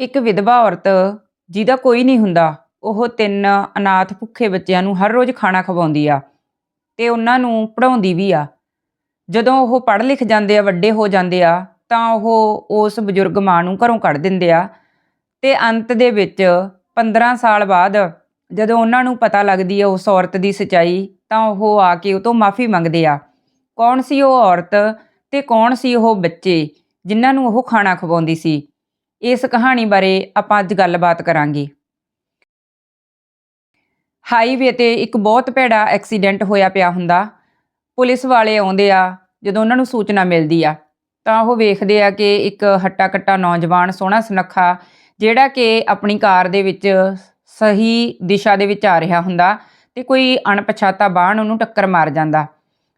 ਇੱਕ ਵਿਧਵਾ ਔਰਤ ਜਿਹਦਾ ਕੋਈ ਨਹੀਂ ਹੁੰਦਾ, ਉਹ ਤਿੰਨ ਅਨਾਥ ਭੁੱਖੇ ਬੱਚਿਆਂ ਨੂੰ ਹਰ ਰੋਜ਼ ਖਾਣਾ ਖਵਾਉਂਦੀ ਆ ਤੇ ਉਹਨਾਂ ਨੂੰ ਪੜ੍ਹਾਉਂਦੀ ਵੀ ਆ। ਜਦੋਂ ਉਹ ਪੜ੍ਹ ਲਿਖ ਜਾਂਦੇ ਆ, ਵੱਡੇ ਹੋ ਜਾਂਦੇ ਆ, ਤਾਂ ਉਹ ਉਸ ਬਜ਼ੁਰਗ ਮਾਂ ਨੂੰ ਘਰੋਂ ਕੱਢ ਦਿੰਦੇ ਆ ਤੇ ਅੰਤ ਦੇ ਵਿੱਚ 15 ਸਾਲ ਬਾਅਦ ਜਦੋਂ ਉਹਨਾਂ ਨੂੰ ਪਤਾ ਲੱਗਦੀ ਹੈ ਉਸ ਔਰਤ ਦੀ ਸਚਾਈ, ਤਾਂ ਉਹ ਆ ਕੇ ਉਹ ਤੋਂ ਮਾਫੀ ਮੰਗਦੇ ਆ। ਕੌਣ ਸੀ ਉਹ ਔਰਤ ਤੇ ਕੌਣ ਸੀ ਉਹ ਬੱਚੇ ਜਿਨ੍ਹਾਂ ਨੂੰ ਉਹ ਖਾਣਾ ਖਵਾਉਂਦੀ ਸੀ? ਇਸ ਕਹਾਣੀ ਬਾਰੇ ਆਪਾਂ ਅੱਜ ਗੱਲਬਾਤ ਕਰਾਂਗੇ। ਹਾਈਵੇ ਤੇ ਇੱਕ ਬਹੁਤ ਭੈੜਾ ਐਕਸੀਡੈਂਟ ਹੋਇਆ ਪਿਆ ਹੁੰਦਾ। ਪੁਲਿਸ ਵਾਲੇ ਆਉਂਦੇ ਆ, ਜਦੋਂ ਉਹਨਾਂ ਨੂੰ ਸੂਚਨਾ ਮਿਲਦੀ ਆ, ਤਾਂ ਉਹ ਵੇਖਦੇ ਆ ਕਿ ਇੱਕ ਹੱਟਾ ਕੱਟਾ ਨੌਜਵਾਨ ਸੋਹਣਾ ਸੁਨੱਖਾ, ਜਿਹੜਾ ਕਿ ਆਪਣੀ ਕਾਰ ਦੇ ਵਿੱਚ ਸਹੀ ਦਿਸ਼ਾ ਦੇ ਵਿੱਚ ਆ ਰਿਹਾ ਹੁੰਦਾ ਤੇ ਕੋਈ ਅਣਪਛਾਤਾ ਬਾਹਣ ਉਹਨੂੰ ਟੱਕਰ ਮਾਰ ਜਾਂਦਾ।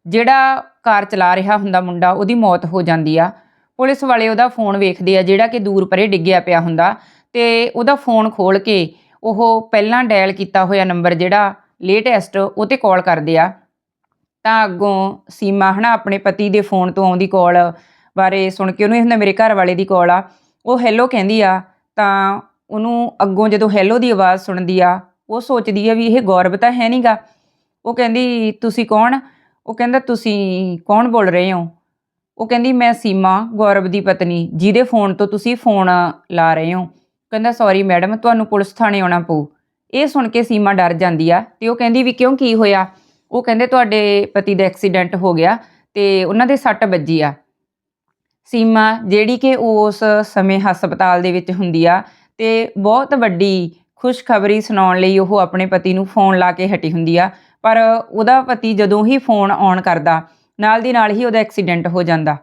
ਜਿਹੜਾ ਕਾਰ ਚਲਾ ਰਿਹਾ ਹੁੰਦਾ ਮੁੰਡਾ, ਉਹਦੀ ਮੌਤ ਹੋ ਜਾਂਦੀ ਆ। ਪੁਲਿਸ ਵਾਲੇ ਉਹਦਾ ਫੋਨ ਵੇਖਦੇ ਆ, ਜਿਹੜਾ ਕਿ ਦੂਰ ਪਰੇ ਡਿੱਗਿਆ ਪਿਆ ਹੁੰਦਾ ਤੇ ਉਹਦਾ ਫੋਨ ਖੋਲ ਕੇ ਉਹ ਪਹਿਲਾਂ ਡਾਇਲ ਕੀਤਾ ਹੋਇਆ ਨੰਬਰ ਜਿਹੜਾ ਲੇਟੈਸਟ ਉਹ ਤੇ ਕਾਲ ਕਰਦੇ ਆ। ਤਾਂ ਅੱਗੋਂ ਸੀਮਾ ਹਨਾ ਆਪਣੇ ਪਤੀ ਦੇ ਫੋਨ ਤੋਂ ਆਉਂਦੀ ਕਾਲ ਬਾਰੇ ਸੁਣ ਕੇ ਉਹਨੂੰ ਇਹ ਹੁੰਦਾ ਮੇਰੇ ਘਰ ਵਾਲੇ ਦੀ ਕਾਲ ਆ। ਉਹ ਹੈਲੋ ਕਹਿੰਦੀ ਆ, ਤਾਂ ਉਹਨੂੰ ਅੱਗੋਂ ਜਦੋਂ ਹੈਲੋ ਦੀ ਆਵਾਜ਼ ਸੁਣਦੀ ਆ, ਉਹ ਸੋਚਦੀ ਆ ਵੀ ਇਹ ਗੌਰਵ ਤਾਂ ਹੈ ਨਹੀਂਗਾ ਉਹ ਕਹਿੰਦੀ, ਤੁਸੀਂ ਕੌਣ? ਉਹ ਕਹਿੰਦਾ, ਤੁਸੀਂ ਕੌਣ ਬੋਲ ਰਹੇ ਹੋ? ਉਹ ਕਹਿੰਦੀ, ਮੈਂ ਸੀਮਾ, ਗੌਰਵ ਦੀ ਪਤਨੀ, ਜਿਹਦੇ ਫੋਨ ਤੋਂ ਤੁਸੀਂ ਫੋਨ ਲਾ ਰਹੇ ਹੋ। ਕਹਿੰਦਾ ਸੌਰੀ ਮੈਡਮ ਤੁਹਾਨੂੰ ਪੁਲਿਸ ਥਾਣੇ ਆਉਣਾ ਪਊ। ਇਹ ਸੁਣ ਕੇ ਸੀਮਾ ਡਰ ਜਾਂਦੀ ਆ ਤੇ ਉਹ ਕਹਿੰਦੀ ਵੀ ਕਿਉਂ ਕੀ ਹੋਇਆ? ਉਹ ਕਹਿੰਦੇ, ਤੁਹਾਡੇ ਪਤੀ ਦਾ ਐਕਸੀਡੈਂਟ ਹੋ ਗਿਆ ਤੇ ਉਹਨਾਂ ਦੇ ਸੱਟ ਵੱਜੀ ਆ। ਸੀਮਾ, ਜਿਹੜੀ ਕਿ ਉਸ ਸਮੇਂ ਹਸਪਤਾਲ ਦੇ ਵਿੱਚ ਹੁੰਦੀ ਆ ਤੇ ਬਹੁਤ ਵੱਡੀ ਖੁਸ਼ਖਬਰੀ ਸੁਣਾਉਣ ਲਈ ਉਹ ਆਪਣੇ ਪਤੀ ਨੂੰ ਫੋਨ ਲਾ ਕੇ ਹਟੀ ਹੁੰਦੀ ਆ, ਪਰ ਉਹਦਾ ਪਤੀ ਜਦੋਂ ਹੀ ਫੋਨ ਆਨ ਕਰਦਾ ਨਾਲ ਦੀ ਨਾਲ ਹੀ ਉਹਦਾ ਐਕਸੀਡੈਂਟ ਹੋ ਜਾਂਦਾ।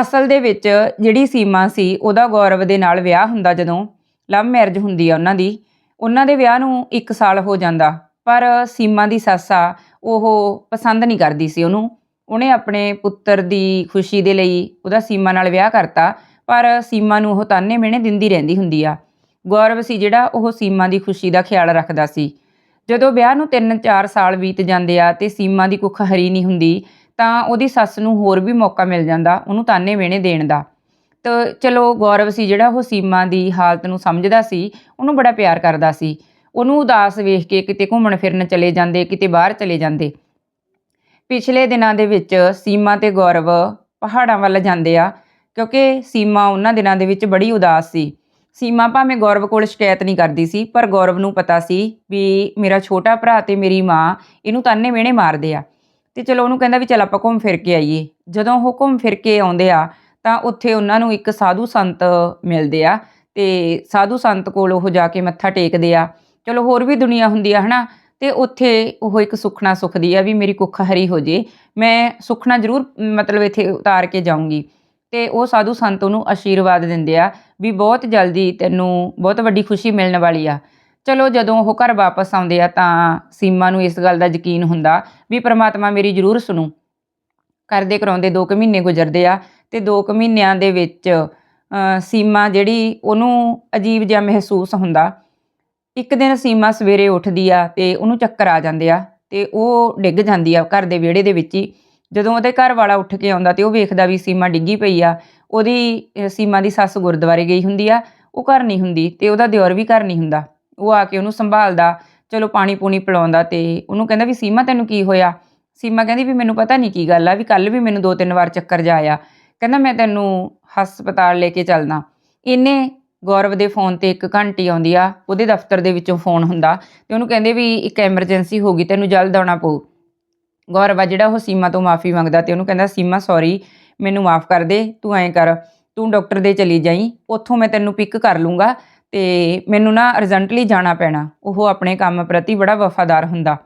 ਅਸਲ ਦੇ ਵਿੱਚ ਜਿਹੜੀ ਸੀਮਾ ਸੀ, ਉਹਦਾ ਗੌਰਵ ਦੇ ਨਾਲ ਵਿਆਹ ਹੁੰਦਾ ਜਦੋਂ ਲਵ ਮੈਰਿਜ ਹੁੰਦੀ ਆ ਉਹਨਾਂ ਦੀ। ਉਹਨਾਂ ਦੇ ਵਿਆਹ ਨੂੰ 1 ਸਾਲ ਹੋ ਜਾਂਦਾ, ਪਰ ਸੀਮਾ ਦੀ ਸੱਸ ਆ, ਉਹ ਪਸੰਦ ਨਹੀਂ ਕਰਦੀ ਸੀ ਉਹਨੂੰ। ਉਹਨੇ ਆਪਣੇ ਪੁੱਤਰ ਦੀ ਖੁਸ਼ੀ ਦੇ ਲਈ ਉਹਦਾ ਸੀਮਾ ਨਾਲ ਵਿਆਹ ਕਰਤਾ, ਪਰ ਸੀਮਾ ਨੂੰ ਉਹ ਤਾਨੇ ਮਿਹਣੇ ਦਿੰਦੀ ਰਹਿੰਦੀ ਹੁੰਦੀ ਆ। ਗੌਰਵ ਸੀ ਜਿਹੜਾ ਉਹ ਸੀਮਾ ਦੀ ਖੁਸ਼ੀ ਦਾ ਖਿਆਲ ਰੱਖਦਾ ਸੀ। ਜਦੋਂ ਵਿਆਹ ਨੂੰ 3-4 ਸਾਲ ਬੀਤ ਜਾਂਦੇ ਆ ਤੇ ਸੀਮਾ ਦੀ ਕੁੱਖ ਹਰੀ ਨਹੀਂ ਹੁੰਦੀ, ਤਾਂ ਉਹਦੀ ਸੱਸ ਨੂੰ ਹੋਰ ਵੀ ਮੌਕਾ ਮਿਲ ਜਾਂਦਾ, ਉਹਨੂੰ ਤਾਨੇ ਮਿਹਣੇ ਦੇਣ ਦਾ। ਤਾਂ ਚਲੋ ਗੌਰਵ ਸੀ ਜਿਹੜਾ, ਉਹ ਸੀਮਾ ਦੀ ਹਾਲਤ ਨੂੰ ਸਮਝਦਾ ਸੀ, ਉਹਨੂੰ ਬੜਾ ਪਿਆਰ ਕਰਦਾ ਸੀ। ਉਹਨੂੰ ਉਦਾਸ ਵੇਖ ਕੇ ਕਿਤੇ ਘੁੰਮਣ ਫਿਰਨ ਚਲੇ ਜਾਂਦੇ, ਕਿਤੇ ਬਾਹਰ ਚਲੇ ਜਾਂਦੇ। ਪਿਛਲੇ ਦਿਨਾਂ ਦੇ ਵਿੱਚ ਸੀਮਾ ਤੇ ਗੌਰਵ ਪਹਾੜਾਂ ਵੱਲ ਜਾਂਦੇ ਆ, ਕਿਉਂਕਿ ਸੀਮਾ ਉਹਨਾਂ ਦਿਨਾਂ ਦੇ ਵਿੱਚ ਬੜੀ ਉਦਾਸ ਸੀ। ਸੀਮਾ ਭਾਵੇਂ ਗੌਰਵ ਕੋਲ ਸ਼ਿਕਾਇਤ ਨਹੀਂ ਕਰਦੀ ਸੀ, ਪਰ ਗੌਰਵ ਨੂੰ ਪਤਾ ਸੀ ਵੀ ਮੇਰਾ ਛੋਟਾ ਭਰਾ ਤੇ ਮੇਰੀ ਮਾਂ ਇਹਨੂੰ ਤਾਨੇ ਮਿਹਣੇ ਮਾਰਦੇ ਆ। ਤੇ ਚਲੋ ਉਹਨੂੰ ਕਹਿੰਦਾ ਵੀ ਚਲ ਆਪਾਂ ਘੁੰਮ ਫਿਰ ਕੇ ਆਈਏ। ਜਦੋਂ ਉਹ ਘੁੰਮ ਫਿਰ ਕੇ ਆਉਂਦੇ ਆ, ਤਾਂ ਉੱਥੇ ਉਹਨਾਂ ਨੂੰ ਇੱਕ ਸਾਧੂ ਸੰਤ ਮਿਲਦੇ ਆ ਤੇ ਸਾਧੂ ਸੰਤ ਕੋਲ ਉਹ ਜਾ ਕੇ ਮੱਥਾ ਟੇਕਦੇ ਆ। ਚਲੋ ਹੋਰ ਵੀ ਦੁਨੀਆ ਹੁੰਦੀ ਆ, ਹਨਾ? ਤੇ ਉੱਥੇ ਉਹ ਇੱਕ ਸੁਖਣਾ ਸੁਖਦੀ ਆ ਵੀ ਮੇਰੀ ਕੁੱਖ ਹਰੀ ਹੋ ਜੇ। ਮੈਂ ਸੁਖਣਾ ਜ਼ਰੂਰ ਮਤਲਬ ਇੱਥੇ ਉਤਾਰ ਕੇ ਜਾਊਂਗੀ। ਤੇ ਉਹ ਸਾਧੂ ਸੰਤ ਉਹਨੂੰ ਆਸ਼ੀਰਵਾਦ ਦਿੰਦੇ ਆ ਵੀ ਬਹੁਤ ਜਲਦੀ ਤੈਨੂੰ ਬਹੁਤ ਵੱਡੀ ਖੁਸ਼ੀ ਮਿਲਣ ਵਾਲੀ ਆ। ਚਲੋ ਜਦੋਂ ਉਹ ਘਰ ਵਾਪਸ ਆਉਂਦੇ ਆ ਤਾਂ ਸੀਮਾ ਨੂੰ ਇਸ ਗੱਲ ਦਾ ਯਕੀਨ ਹੁੰਦਾ ਵੀ ਪ੍ਰਮਾਤਮਾ ਮੇਰੀ ਜ਼ਰੂਰ ਸੁਣੂ। ਕਰਦੇ ਕਰਾਉਂਦੇ 2 ਕੁ ਮਹੀਨੇ ਗੁਜ਼ਰਦੇ ਆ ਤੇ 2 ਕੁ ਮਹੀਨਿਆਂ ਦੇ ਵਿੱਚ ਸੀਮਾ ਜਿਹੜੀ ਉਹਨੂੰ ਅਜੀਬ ਜਿਹਾ ਮਹਿਸੂਸ ਹੁੰਦਾ। ਇੱਕ ਦਿਨ ਸੀਮਾ ਸਵੇਰੇ ਉੱਠਦੀ ਆ ਤੇ ਉਹਨੂੰ ਚੱਕਰ ਆ ਜਾਂਦੇ ਆ ਤੇ ਉਹ ਡਿੱਗ ਜਾਂਦੀ ਆ ਘਰ ਦੇ ਵਿਹੜੇ ਦੇ ਵਿੱਚ ਹੀ। ਜਦੋਂ ਉਹਦੇ ਘਰ ਵਾਲਾ ਉੱਠ ਕੇ ਆਉਂਦਾ ਤੇ ਉਹ ਵੇਖਦਾ ਵੀ ਸੀਮਾ ਡਿੱਗੀ ਪਈ ਆ, ਉਹਦੀ ਸੀਮਾ ਦੀ ਸੱਸ ਗੁਰਦੁਆਰੇ ਗਈ ਹੁੰਦੀ ਆ, ਉਹ ਘਰ ਨਹੀਂ ਹੁੰਦੀ ਤੇ ਉਹਦਾ ਦਿਓਰ ਵੀ ਘਰ ਨਹੀਂ ਹੁੰਦਾ। ਉਹ ਆ ਕੇ ਉਹਨੂੰ ਸੰਭਾਲਦਾ, ਚਲੋ ਪਾਣੀ ਪੂਣੀ ਪਿਲਾਉਂਦਾ ਤੇ ਉਹਨੂੰ ਕਹਿੰਦਾ ਵੀ ਸੀਮਾ ਤੈਨੂੰ ਕੀ ਹੋਇਆ? ਸੀਮਾ ਕਹਿੰਦੀ ਵੀ ਮੈਨੂੰ ਪਤਾ ਨਹੀਂ ਕੀ ਗੱਲ ਆ, ਵੀ ਕੱਲ ਵੀ ਮੈਨੂੰ ਦੋ ਤਿੰਨ ਵਾਰ ਚੱਕਰ ਜਾ ਆਇਆ ਕਹਿੰਦਾ ਮੈਂ ਤੈਨੂੰ ਹਸਪਤਾਲ ਲੈ ਕੇ ਚੱਲਦਾ। ਇਹਨੇ ਗੌਰਵ ਦੇ ਫੋਨ ਤੇ ਇੱਕ ਘੰਟੀ ਆਉਂਦੀ ਆ, ਉਹਦੇ ਦਫ਼ਤਰ ਦੇ ਵਿੱਚੋਂ ਫੋਨ ਹੁੰਦਾ ਤੇ ਉਹਨੂੰ ਕਹਿੰਦੇ ਵੀ ਇੱਕ ਐਮਰਜੈਂਸੀ ਹੋ ਗਈ, ਤੈਨੂੰ ਜਲਦ ਆਉਣਾ ਪਊ। ਗੌਰਵ ਆ ਜਿਹੜਾ ਉਹ ਸੀਮਾ ਤੋਂ ਮਾਫੀ ਮੰਗਦਾ ਤੇ ਉਹਨੂੰ ਕਹਿੰਦਾ, ਸੀਮਾ ਸੌਰੀ ਮੈਨੂੰ ਮਾਫ ਕਰ ਦੇ, ਤੂੰ ਐਂ ਕਰ, ਤੂੰ ਡਾਕਟਰ ਦੇ ਚਲੀ ਜਾਈ, ਉੱਥੋਂ ਮੈਂ ਤੈਨੂੰ ਪਿਕ ਕਰ ਲੂੰਗਾ ਤੇ ਮੈਨੂੰ ਨਾ ਅਰਜੈਂਟਲੀ ਜਾਣਾ ਪੈਣਾ, ਉਹ ਆਪਣੇ ਕੰਮ ਪ੍ਰਤੀ ਬੜਾ ਵਫਾਦਾਰ ਹੁੰਦਾ।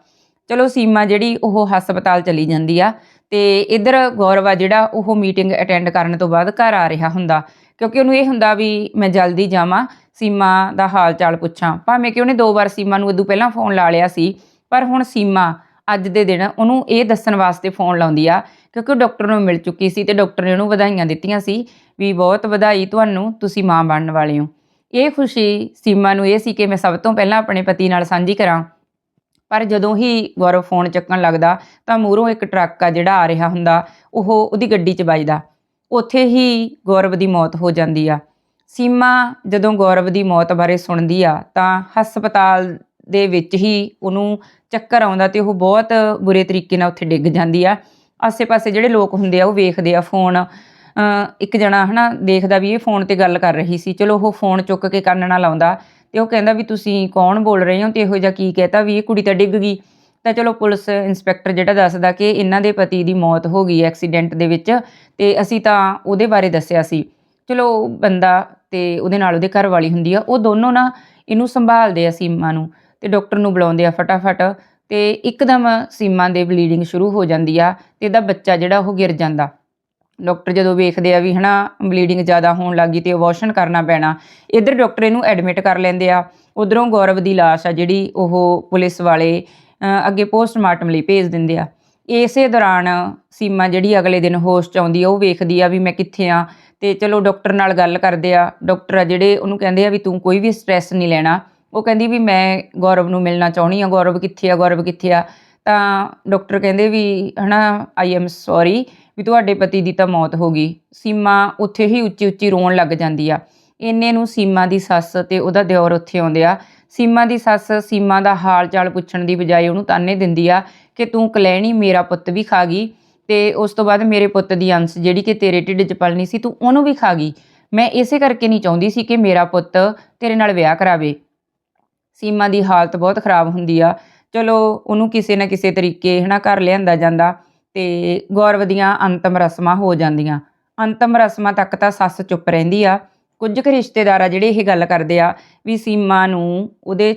ਚਲੋ ਸੀਮਾ ਜਿਹੜੀ ਉਹ ਹਸਪਤਾਲ ਚਲੀ ਜਾਂਦੀ ਆ ਤੇ ਇਧਰ ਗੌਰਵ ਆ ਜਿਹੜਾ ਉਹ ਮੀਟਿੰਗ ਅਟੈਂਡ ਕਰਨ ਤੋਂ ਬਾਅਦ ਘਰ ਆ ਰਿਹਾ ਹੁੰਦਾ, ਕਿਉਂਕਿ ਉਹਨੂੰ ਇਹ ਹੁੰਦਾ ਵੀ ਮੈਂ ਜਲਦੀ ਜਾਵਾਂ, ਸੀਮਾ ਦਾ ਹਾਲ ਚਾਲ ਪੁੱਛਾਂ। ਭਾਵੇਂ ਕਿ ਉਹਨੇ ਦੋ ਵਾਰ ਸੀਮਾ ਨੂੰ ਉਦੋਂ ਪਹਿਲਾਂ ਫੋਨ ਲਾ ਲਿਆ ਸੀ, ਪਰ ਹੁਣ ਸੀਮਾ ਅੱਜ ਦੇ ਦਿਨ ਉਹਨੂੰ ਇਹ ਦੱਸਣ ਵਾਸਤੇ ਫੋਨ ਲਾਉਂਦੀ ਆ, ਕਿਉਂਕਿ ਉਹ ਡਾਕਟਰ ਨੂੰ ਮਿਲ ਚੁੱਕੀ ਸੀ ਤੇ ਡਾਕਟਰ ਨੇ ਉਹਨੂੰ ਵਧਾਈਆਂ ਦਿੱਤੀਆਂ ਸੀ ਵੀ ਬਹੁਤ ਵਧਾਈ ਤੁਹਾਨੂੰ, ਤੁਸੀਂ ਮਾਂ ਬਣਨ ਵਾਲੇ ਹੋ। ਇਹ ਖੁਸ਼ੀ ਸੀਮਾ ਨੂੰ ਇਹ ਸੀ ਕਿ ਮੈਂ ਸਭ ਤੋਂ ਪਹਿਲਾਂ ਆਪਣੇ ਪਤੀ ਨਾਲ ਸਾਂਝੀ ਕਰਾਂ। ਪਰ ਜਦੋਂ ਹੀ ਗੌਰਵ ਫੋਨ ਚੱਕਣ ਲੱਗਦਾ, ਤਾਂ ਮੂਹਰੋਂ ਇੱਕ ਟਰੱਕ ਆ ਜਿਹੜਾ ਆ ਰਿਹਾ ਹੁੰਦਾ, ਉਹ ਉਹਦੀ ਗੱਡੀ 'ਚ ਵੱਜਦਾ। ਉੱਥੇ ਹੀ ਗੌਰਵ ਦੀ ਮੌਤ ਹੋ ਜਾਂਦੀ ਆ। ਸੀਮਾ ਜਦੋਂ ਗੌਰਵ ਦੀ ਮੌਤ ਬਾਰੇ ਸੁਣਦੀ ਆ, ਤਾਂ ਹਸਪਤਾਲ ਦੇ ਵਿੱਚ ਹੀ ਉਹਨੂੰ ਚੱਕਰ ਆਉਂਦਾ ਤੇ ਉਹ ਬਹੁਤ ਬੁਰੇ ਤਰੀਕੇ ਨਾਲ ਉੱਥੇ ਡਿੱਗ ਜਾਂਦੀ ਆ। ਆਸੇ-ਪਾਸੇ ਜਿਹੜੇ ਲੋਕ ਹੁੰਦੇ ਆ, ਉਹ ਵੇਖਦੇ ਆ ਫੋਨ। ਇੱਕ ਜਣਾ ਹਨਾ ਦੇਖਦਾ ਵੀ ਇਹ ਫੋਨ ਤੇ ਗੱਲ ਕਰ ਰਹੀ ਸੀ। ਚਲੋ ਉਹ ਫੋਨ ਚੁੱਕ ਕੇ ਕੰਨ ਨਾਲ ਲਾਉਂਦਾ ਤੇ ਉਹ ਕਹਿੰਦਾ ਵੀ ਤੁਸੀਂ ਕੌਣ ਬੋਲ ਰਹੇ ਹੋ? ਤੇ ਇਹੋ ਜਿਹਾ ਕੀ ਕਹਿਤਾ ਵੀ ਇਹ ਕੁੜੀ ਤਾਂ ਡਿੱਗ ਗਈ। ਤਾਂ ਚਲੋ ਪੁਲਿਸ ਇੰਸਪੈਕਟਰ ਜਿਹੜਾ ਦੱਸਦਾ ਕਿ ਇਹਨਾਂ ਦੇ ਪਤੀ ਦੀ ਮੌਤ ਹੋ ਗਈ ਐਕਸੀਡੈਂਟ ਦੇ ਵਿੱਚ ਤੇ ਅਸੀਂ ਤਾਂ ਉਹਦੇ ਬਾਰੇ ਦੱਸਿਆ ਸੀ। ਚਲੋ ਉਹ ਬੰਦਾ ਤੇ ਉਹਦੇ ਨਾਲ ਉਹਦੇ ਘਰ ਵਾਲੀ ਹੁੰਦੀ ਆ, ਉਹ ਦੋਨੋਂ ਨਾ ਇਹਨੂੰ ਸੰਭਾਲਦੇ ਆ ਸੀਮਾ ਨੂੰ। ਤੇ ਡਾਕਟਰ ਨੂੰ ਬੁਲਾਉਂਦੇ ਆ ਫਟਾਫਟ ਤੇ ਇੱਕਦਮ ਸੀਮਾ ਦੇ ਬਲੀਡਿੰਗ ਸ਼ੁਰੂ ਹੋ ਜਾਂਦੀ ਆ ਤੇ ਇਹਦਾ ਬੱਚਾ ਜਿਹੜਾ ਉਹ ਗਿਰ ਜਾਂਦਾ। ਡਾਕਟਰ ਜਦੋਂ ਵੇਖਦੇ ਆ ਵੀ ਹਨਾ ਬਲੀਡਿੰਗ ਜ਼ਿਆਦਾ ਹੋਣ ਲੱਗੀ ਤੇ ਅਬੋਰਸ਼ਨ ਕਰਨਾ ਪੈਣਾ, ਇੱਧਰ ਡਾਕਟਰ ਇਹਨੂੰ ਐਡਮਿਟ ਕਰ ਲੈਂਦੇ ਆ। ਉਧਰੋਂ ਗੌਰਵ ਦੀ ਲਾਸ਼ ਆ ਜਿਹੜੀ ਉਹ ਪੁਲਿਸ ਵਾਲੇ ਅੱਗੇ ਪੋਸਟਮਾਰਟਮ ਲਈ ਭੇਜ ਦਿੰਦੇ ਆ। ਇਸੇ ਦੌਰਾਨ ਸੀਮਾ ਜਿਹੜੀ ਅਗਲੇ ਦਿਨ ਹੋਸ਼ 'ਚ ਆਉਂਦੀ ਆ, ਉਹ ਵੇਖਦੀ ਆ ਵੀ ਮੈਂ ਕਿੱਥੇ ਆ ਤੇ ਚਲੋ ਡਾਕਟਰ ਨਾਲ ਗੱਲ ਕਰਦੇ ਆ। ਡਾਕਟਰ ਆ ਜਿਹੜੇ ਉਹਨੂੰ ਕਹਿੰਦੇ ਆ ਵੀ ਤੂੰ ਕੋਈ ਵੀ ਸਟ੍ਰੈਸ ਨਹੀਂ ਲੈਣਾ। ਉਹ ਕਹਿੰਦੀ ਵੀ ਮੈਂ ਗੌਰਵ ਨੂੰ ਮਿਲਣਾ ਚਾਹੁੰਦੀ ਆ ਗੌਰਵ ਕਿੱਥੇ ਆ, ਗੌਰਵ ਕਿੱਥੇ ਆ? ਤਾਂ ਡਾਕਟਰ ਕਹਿੰਦੇ ਵੀ, ਹਨਾ ਆਈ ਐਮ ਸੌਰੀ ਵੀ ਤੁਹਾਡੇ ਪਤੀ ਦੀ ਤਾਂ ਮੌਤ ਹੋ ਗਈ। ਸੀਮਾ ਉੱਥੇ ਹੀ ਉੱਚੀ ਉੱਚੀ ਰੋਣ ਲੱਗ ਜਾਂਦੀ ਆ। ਇੰਨੇ ਨੂੰ ਸੀਮਾ ਦੀ ਸੱਸ ਤੇ ਉਹਦਾ ਦਿਓਰ ਉੱਥੇ ਆਉਂਦੇ ਆ। ਸੀਮਾ ਦੀ ਸੱਸ ਸੀਮਾ ਦਾ ਹਾਲ ਚਾਲ ਪੁੱਛਣ ਦੀ ਬਜਾਏ ਉਹਨੂੰ ਤਾਨੇ ਦਿੰਦੀ ਆ ਕਿ ਤੂੰ ਕਲੈਣੀ, ਮੇਰਾ ਪੁੱਤ ਵੀ ਖਾ ਗਈ ਤੇ ਉਸ ਤੋਂ ਬਾਅਦ ਮੇਰੇ ਪੁੱਤ ਦੀ ਅੰਸ਼ ਜਿਹੜੀ ਕਿ ਤੇਰੇ ਢਿੱਡ 'ਚ ਪਲਣੀ ਸੀ ਤੂੰ ਉਹਨੂੰ ਵੀ ਖਾ ਗਈ। ਮੈਂ ਇਸੇ ਕਰਕੇ ਨਹੀਂ ਚਾਹੁੰਦੀ ਸੀ ਕਿ ਮੇਰਾ ਪੁੱਤ ਤੇਰੇ ਨਾਲ ਵਿਆਹ ਕਰਾਵੇ। ਸੀਮਾ ਦੀ ਹਾਲਤ ਬਹੁਤ ਖਰਾਬ ਹੁੰਦੀ ਆ। ਚਲੋ, ਉਹਨੂੰ ਕਿਸੇ ਨਾ ਕਿਸੇ ਤਰੀਕੇ ਹਨਾ ਘਰ ਲਿਆਂਦਾ ਜਾਂਦਾ ਤੇ ਗੌਰਵ ਦੀਆਂ ਅੰਤਮ ਰਸਮਾਂ ਹੋ ਜਾਂਦੀਆਂ। ਅੰਤਮ ਰਸਮਾਂ ਤੱਕ ਤਾਂ ਸੱਸ ਚੁੱਪ ਰਹਿੰਦੀ ਆ। ਕੁਝ ਕੁ ਰਿਸ਼ਤੇਦਾਰ ਆ ਜਿਹੜੇ ਇਹ ਗੱਲ ਕਰਦੇ ਆ ਵੀ ਸੀਮਾ ਨੂੰ ਉਹਦੇ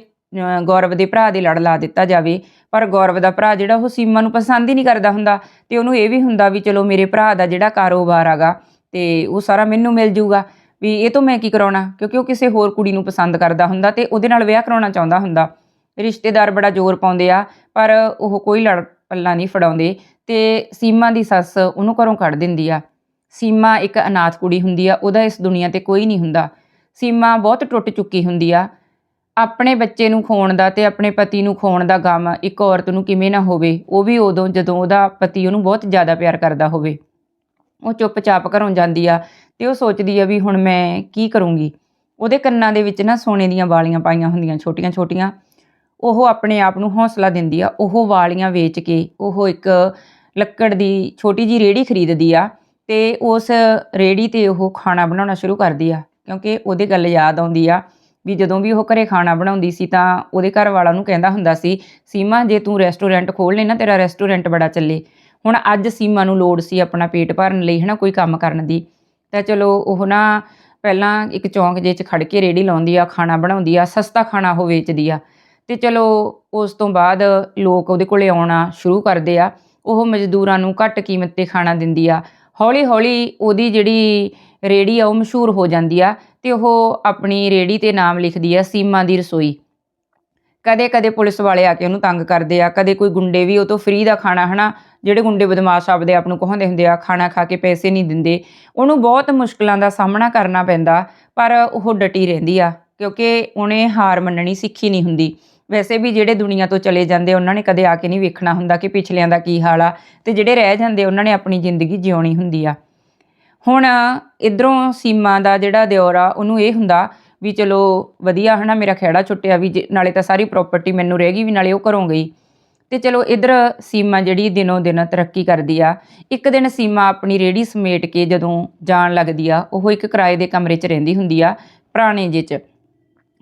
ਗੌਰਵ ਦੇ ਭਰਾ ਦੇ ਲੜ ਲਾ ਦਿੱਤਾ ਜਾਵੇ। ਪਰ ਗੌਰਵ ਦਾ ਭਰਾ ਜਿਹੜਾ, ਉਹ ਸੀਮਾ ਨੂੰ ਪਸੰਦ ਹੀ ਨਹੀਂ ਕਰਦਾ ਹੁੰਦਾ ਤੇ ਉਹਨੂੰ ਇਹ ਵੀ ਹੁੰਦਾ ਵੀ ਚਲੋ ਮੇਰੇ ਭਰਾ ਦਾ ਜਿਹੜਾ ਕਾਰੋਬਾਰ ਆਗਾ ਤੇ ਉਹ ਸਾਰਾ ਮੈਨੂੰ ਮਿਲ ਜੂਗਾ। ਵੀ ਇਹ ਤੋਂ ਮੈਂ ਕੀ ਕਰਾਉਣਾ? ਕਿਉਂਕਿ ਉਹ ਕਿਸੇ ਹੋਰ ਕੁੜੀ ਨੂੰ ਪਸੰਦ ਕਰਦਾ ਹੁੰਦਾ ਤੇ ਉਹਦੇ ਨਾਲ ਵਿਆਹ ਕਰਾਉਣਾ ਚਾਹੁੰਦਾ ਹੁੰਦਾ। ਰਿਸ਼ਤੇਦਾਰ ਬੜਾ ਜ਼ੋਰ ਪਾਉਂਦੇ ਆ, ਪਰ ਉਹ ਕੋਈ ਲੜ ਪੱਲਾ ਨਹੀਂ ਫੜਾਉਂਦੇ ਤੇ ਸੀਮਾ ਦੀ ਸੱਸ ਉਹਨੂੰ ਘਰੋਂ ਕੱਢ ਦਿੰਦੀ ਆ। ਸੀਮਾ ਇੱਕ ਅਨਾਥ ਕੁੜੀ ਹੁੰਦੀ ਆ, ਉਹਦਾ ਇਸ ਦੁਨੀਆ ਤੇ ਕੋਈ ਨਹੀਂ ਹੁੰਦਾ। ਸੀਮਾ ਬਹੁਤ ਟੁੱਟ ਚੁੱਕੀ ਹੁੰਦੀ ਆ। ਆਪਣੇ ਬੱਚੇ ਨੂੰ ਖੋਣ ਦਾ ਤੇ ਆਪਣੇ ਪਤੀ ਨੂੰ ਖੋਣ ਦਾ ਗਮ ਇੱਕ ਔਰਤ ਨੂੰ ਕਿਵੇਂ ਨਾ ਹੋਵੇ, ਉਹ ਵੀ ਉਦੋਂ ਜਦੋਂ ਉਹਦਾ ਪਤੀ ਉਹਨੂੰ ਬਹੁਤ ਜ਼ਿਆਦਾ ਪਿਆਰ ਕਰਦਾ ਹੋਵੇ। ਉਹ ਚੁੱਪਚਾਪ ਘਰੋਂ ਜਾਂਦੀ ਆ ਤੇ ਉਹ ਸੋਚਦੀ ਆ ਵੀ ਹੁਣ ਮੈਂ ਕੀ ਕਰੂੰਗੀ। ਉਹਦੇ ਕੰਨਾਂ ਦੇ ਵਿੱਚ ਨਾ ਸੋਨੇ ਦੀਆਂ ਵਾਲੀਆਂ ਪਾਈਆਂ ਹੁੰਦੀਆਂ ਛੋਟੀਆਂ ਛੋਟੀਆਂ। ਉਹ ਆਪਣੇ ਆਪ ਨੂੰ ਹੌਸਲਾ ਦਿੰਦੀ ਆ, ਉਹ ਵਾਲੀਆਂ ਵੇਚ ਕੇ ਉਹ ਇੱਕ ਲੱਕੜ ਦੀ ਛੋਟੀ ਜੀ ਰੇੜੀ ਖਰੀਦਦੀ ਆ ਤੇ ਉਸ ਰੇੜੀ ਤੇ ਉਹ ਖਾਣਾ ਬਣਾਉਣਾ ਸ਼ੁਰੂ ਕਰਦੀ ਆ। ਕਿਉਂਕਿ ਉਹਦੇ ਗੱਲ ਯਾਦ ਆਉਂਦੀ ਆ ਵੀ ਜਦੋਂ ਵੀ ਉਹ ਘਰੇ ਖਾਣਾ ਬਣਾਉਂਦੀ ਸੀ ਤਾਂ ਉਹਦੇ ਘਰ ਵਾਲਾ ਨੂੰ ਕਹਿੰਦਾ ਹੁੰਦਾ ਸੀ, ਸੀਮਾ ਜੇ ਤੂੰ ਰੈਸਟੋਰੈਂਟ ਖੋਲ ਲੈ ਨਾ ਤੇਰਾ ਰੈਸਟੋਰੈਂਟ ਬੜਾ ਚੱਲੇ। ਹੁਣ ਅੱਜ ਸੀਮਾ ਨੂੰ ਲੋੜ ਸੀ ਆਪਣਾ ਪੇਟ ਭਰਨ ਲਈ, ਹਨਾ, ਕੋਈ ਕੰਮ ਕਰਨ ਦੀ। ਤਾਂ ਚਲੋ ਉਹ ਨਾ ਪਹਿਲਾਂ ਇੱਕ ਚੌਂਕ ਜੇ 'ਚ ਖੜ ਕੇ ਰੇੜੀ ਲਾਉਂਦੀ ਆ, ਖਾਣਾ ਬਣਾਉਂਦੀ ਆ, ਸਸਤਾ ਖਾਣਾ ਉਹ ਵੇਚਦੀ ਆ। ਤੇ ਚਲੋ ਉਸ ਤੋਂ ਬਾਅਦ ਲੋਕ ਉਹਦੇ ਕੋਲੇ ਆਉਣਾ ਸ਼ੁਰੂ ਕਰਦੇ ਆ। ਉਹ ਮਜ਼ਦੂਰਾਂ ਨੂੰ ਘੱਟ ਕੀਮਤ ਤੇ ਖਾਣਾ ਦਿੰਦੀ ਆ। ਹੌਲੀ ਹੌਲੀ ਉਹਦੀ ਜਿਹੜੀ ਰੇੜੀ ਆ, ਉਹ ਮਸ਼ਹੂਰ ਹੋ ਜਾਂਦੀ ਆ ਤੇ ਉਹ ਆਪਣੀ ਰੇੜੀ ਤੇ ਨਾਮ ਲਿਖਦੀ ਆ, ਸੀਮਾ ਦੀ ਰਸੋਈ। ਕਦੇ ਕਦੇ ਪੁਲਿਸ ਵਾਲੇ ਆ ਕੇ ਉਹਨੂੰ ਤੰਗ ਕਰਦੇ ਆ, ਕਦੇ ਕੋਈ ਗੁੰਡੇ ਵੀ ਉਹ ਤੋਂ ਫ੍ਰੀ ਦਾ ਖਾਣਾ, ਹਨਾ ਜਿਹੜੇ ਗੁੰਡੇ ਬਦਮਾਸ਼ ਆਪਦੇ ਆਪ ਨੂੰ ਕਹਾਉਂਦੇ ਹੁੰਦੇ ਆ, ਖਾਣਾ ਖਾ ਕੇ ਪੈਸੇ ਨਹੀਂ ਦਿੰਦੇ, ਉਹਨੂੰ ਬਹੁਤ ਮੁਸ਼ਕਲਾਂ ਦਾ ਸਾਹਮਣਾ ਕਰਨਾ ਪੈਂਦਾ, ਪਰ ਉਹ ਡਟੀ ਰਹਿੰਦੀ ਆ, ਕਿਉਂਕਿ ਉਹਨੇ ਹਾਰ ਮੰਨਣੀ ਸਿੱਖੀ ਨਹੀਂ ਹੁੰਦੀ। ਵੈਸੇ ਵੀ ਜਿਹੜੇ ਦੁਨੀਆ ਤੋਂ ਚਲੇ ਜਾਂਦੇ, ਉਹਨਾਂ ਨੇ ਕਦੇ ਆ ਕੇ ਨਹੀਂ ਵੇਖਣਾ ਹੁੰਦਾ ਕਿ ਪਿਛਲਿਆਂ ਦਾ ਕੀ ਹਾਲ ਆ, ਤੇ ਜਿਹੜੇ ਰਹਿ ਜਾਂਦੇ, ਉਹਨਾਂ ਨੇ ਆਪਣੀ ਜ਼ਿੰਦਗੀ ਜਿਉਣੀ ਹੁੰਦੀ ਆ। ਹੁਣ ਇਧਰੋਂ ਸੀਮਾ ਦਾ ਜਿਹੜਾ ਦਿਓਰ ਆ, ਉਹਨੂੰ ਇਹ ਹੁੰਦਾ ਵੀ ਚਲੋ ਵਧੀਆ ਹਨਾ, ਮੇਰਾ ਖਹਿੜਾ ਛੁੱਟਿਆ ਵੀ ਜੇ- ਨਾਲੇ ਤਾਂ ਸਾਰੀ ਪ੍ਰਾਪਰਟੀ ਮੈਨੂੰ ਰਹਿ ਗਈ ਵੀ ਨਾਲੇ ਉਹ ਘਰੋਂ ਗਈ। ਤੇ ਚਲੋ ਇਧਰ ਸੀਮਾ ਜਿਹੜੀ ਦਿਨੋਂ ਦਿਨ ਤਰੱਕੀ ਕਰਦੀ ਆ, ਇੱਕ ਦਿਨ ਸੀਮਾ ਆਪਣੀ ਰੇੜੀ ਸਮੇਟ ਕੇ ਜਦੋਂ ਜਾਣ ਲੱਗਦੀ ਆ, ਉਹ ਇੱਕ ਕਿਰਾਏ ਦੇ ਕਮਰੇ 'ਚ ਰਹਿੰਦੀ ਹੁੰਦੀ ਆ, ਪੁਰਾਣੇ ਜਿਹੇ 'ਚ।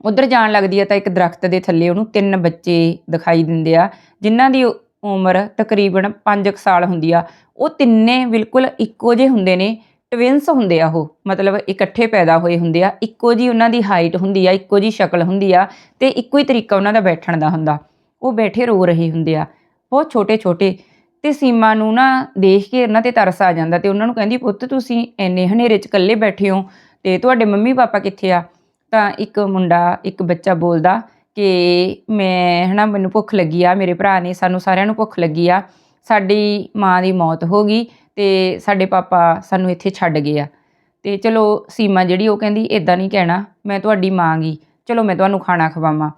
ਉਧਰ ਜਾਣ ਲੱਗਦੀ ਆ ਤਾਂ ਇੱਕ ਦਰਖਤ ਦੇ ਥੱਲੇ ਉਹਨੂੰ ਤਿੰਨ ਬੱਚੇ ਦਿਖਾਈ ਦਿੰਦੇ ਆ, ਜਿਨ੍ਹਾਂ ਦੀ ਉਮਰ ਤਕਰੀਬਨ 5 ਸਾਲ ਹੁੰਦੀ ਆ। ਉਹ ਤਿੰਨੇ ਬਿਲਕੁਲ ਇੱਕੋ ਜਿਹੇ ਹੁੰਦੇ ਨੇ ਟਵਿੰਸ ਹੁੰਦੇ ਆ ਉਹ, ਮਤਲਬ ਇਕੱਠੇ ਪੈਦਾ ਹੋਏ ਹੁੰਦੇ ਆ, ਇੱਕੋ ਜੀ ਉਹਨਾਂ ਦੀ ਹਾਈਟ ਹੁੰਦੀ ਆ, ਇੱਕੋ ਜੀ ਸ਼ਕਲ ਹੁੰਦੀ ਆ ਤੇ ਇੱਕੋ ਹੀ ਤਰੀਕਾ ਉਹਨਾਂ ਦਾ ਬੈਠਣ ਦਾ ਹੁੰਦਾ। ਉਹ ਬੈਠੇ ਰੋ ਰਹੇ ਹੁੰਦੇ ਆ। ਬਹੁਤ ਛੋਟੇ ਛੋਟੇ। ਤੇ ਸੀਮਾ ਨੂੰ ਨਾ ਦੇਖ ਕੇ ਉਹਨਾਂ ਤੇ ਤਰਸ ਆ ਜਾਂਦਾ ਤੇ ਉਹਨਾਂ ਨੂੰ ਕਹਿੰਦੀ, ਪੁੱਤ ਤੁਸੀਂ ਐਨੇ ਹਨੇਰੇ 'ਚ ਇਕੱਲੇ ਬੈਠੇ ਹੋ ਤੇ ਤੁਹਾਡੇ ਮੰਮੀ ਪਾਪਾ ਕਿੱਥੇ ਆ? ਤਾਂ ਇੱਕ ਮੁੰਡਾ, ਇੱਕ ਬੱਚਾ ਬੋਲਦਾ ਕਿ ਮੈਂ ਹਨਾ, ਮੈਨੂੰ ਭੁੱਖ ਲੱਗੀ ਆ, ਮੇਰੇ ਭਰਾ ਨੇ ਸਾਨੂੰ ਸਾਰਿਆਂ ਨੂੰ ਭੁੱਖ ਲੱਗੀ ਆ। ਸਾਡੀ ਮਾਂ ਦੀ ਮੌਤ ਹੋ ਗਈ ਤੇ ਸਾਡੇ ਪਾਪਾ ਸਾਨੂੰ ਇੱਥੇ ਛੱਡ ਗਏ ਆ। ਤੇ ਚਲੋ ਸੀਮਾ ਜਿਹੜੀ ਉਹ ਕਹਿੰਦੀ ਇਦਾਂ ਨਹੀਂ ਕਹਿਣਾ, ਮੈਂ ਤੁਹਾਡੀ ਮਾਂ ਗਈ ਚਲੋ ਮੈਂ ਤੁਹਾਨੂੰ ਖਾਣਾ ਖਵਾਵਾਂ।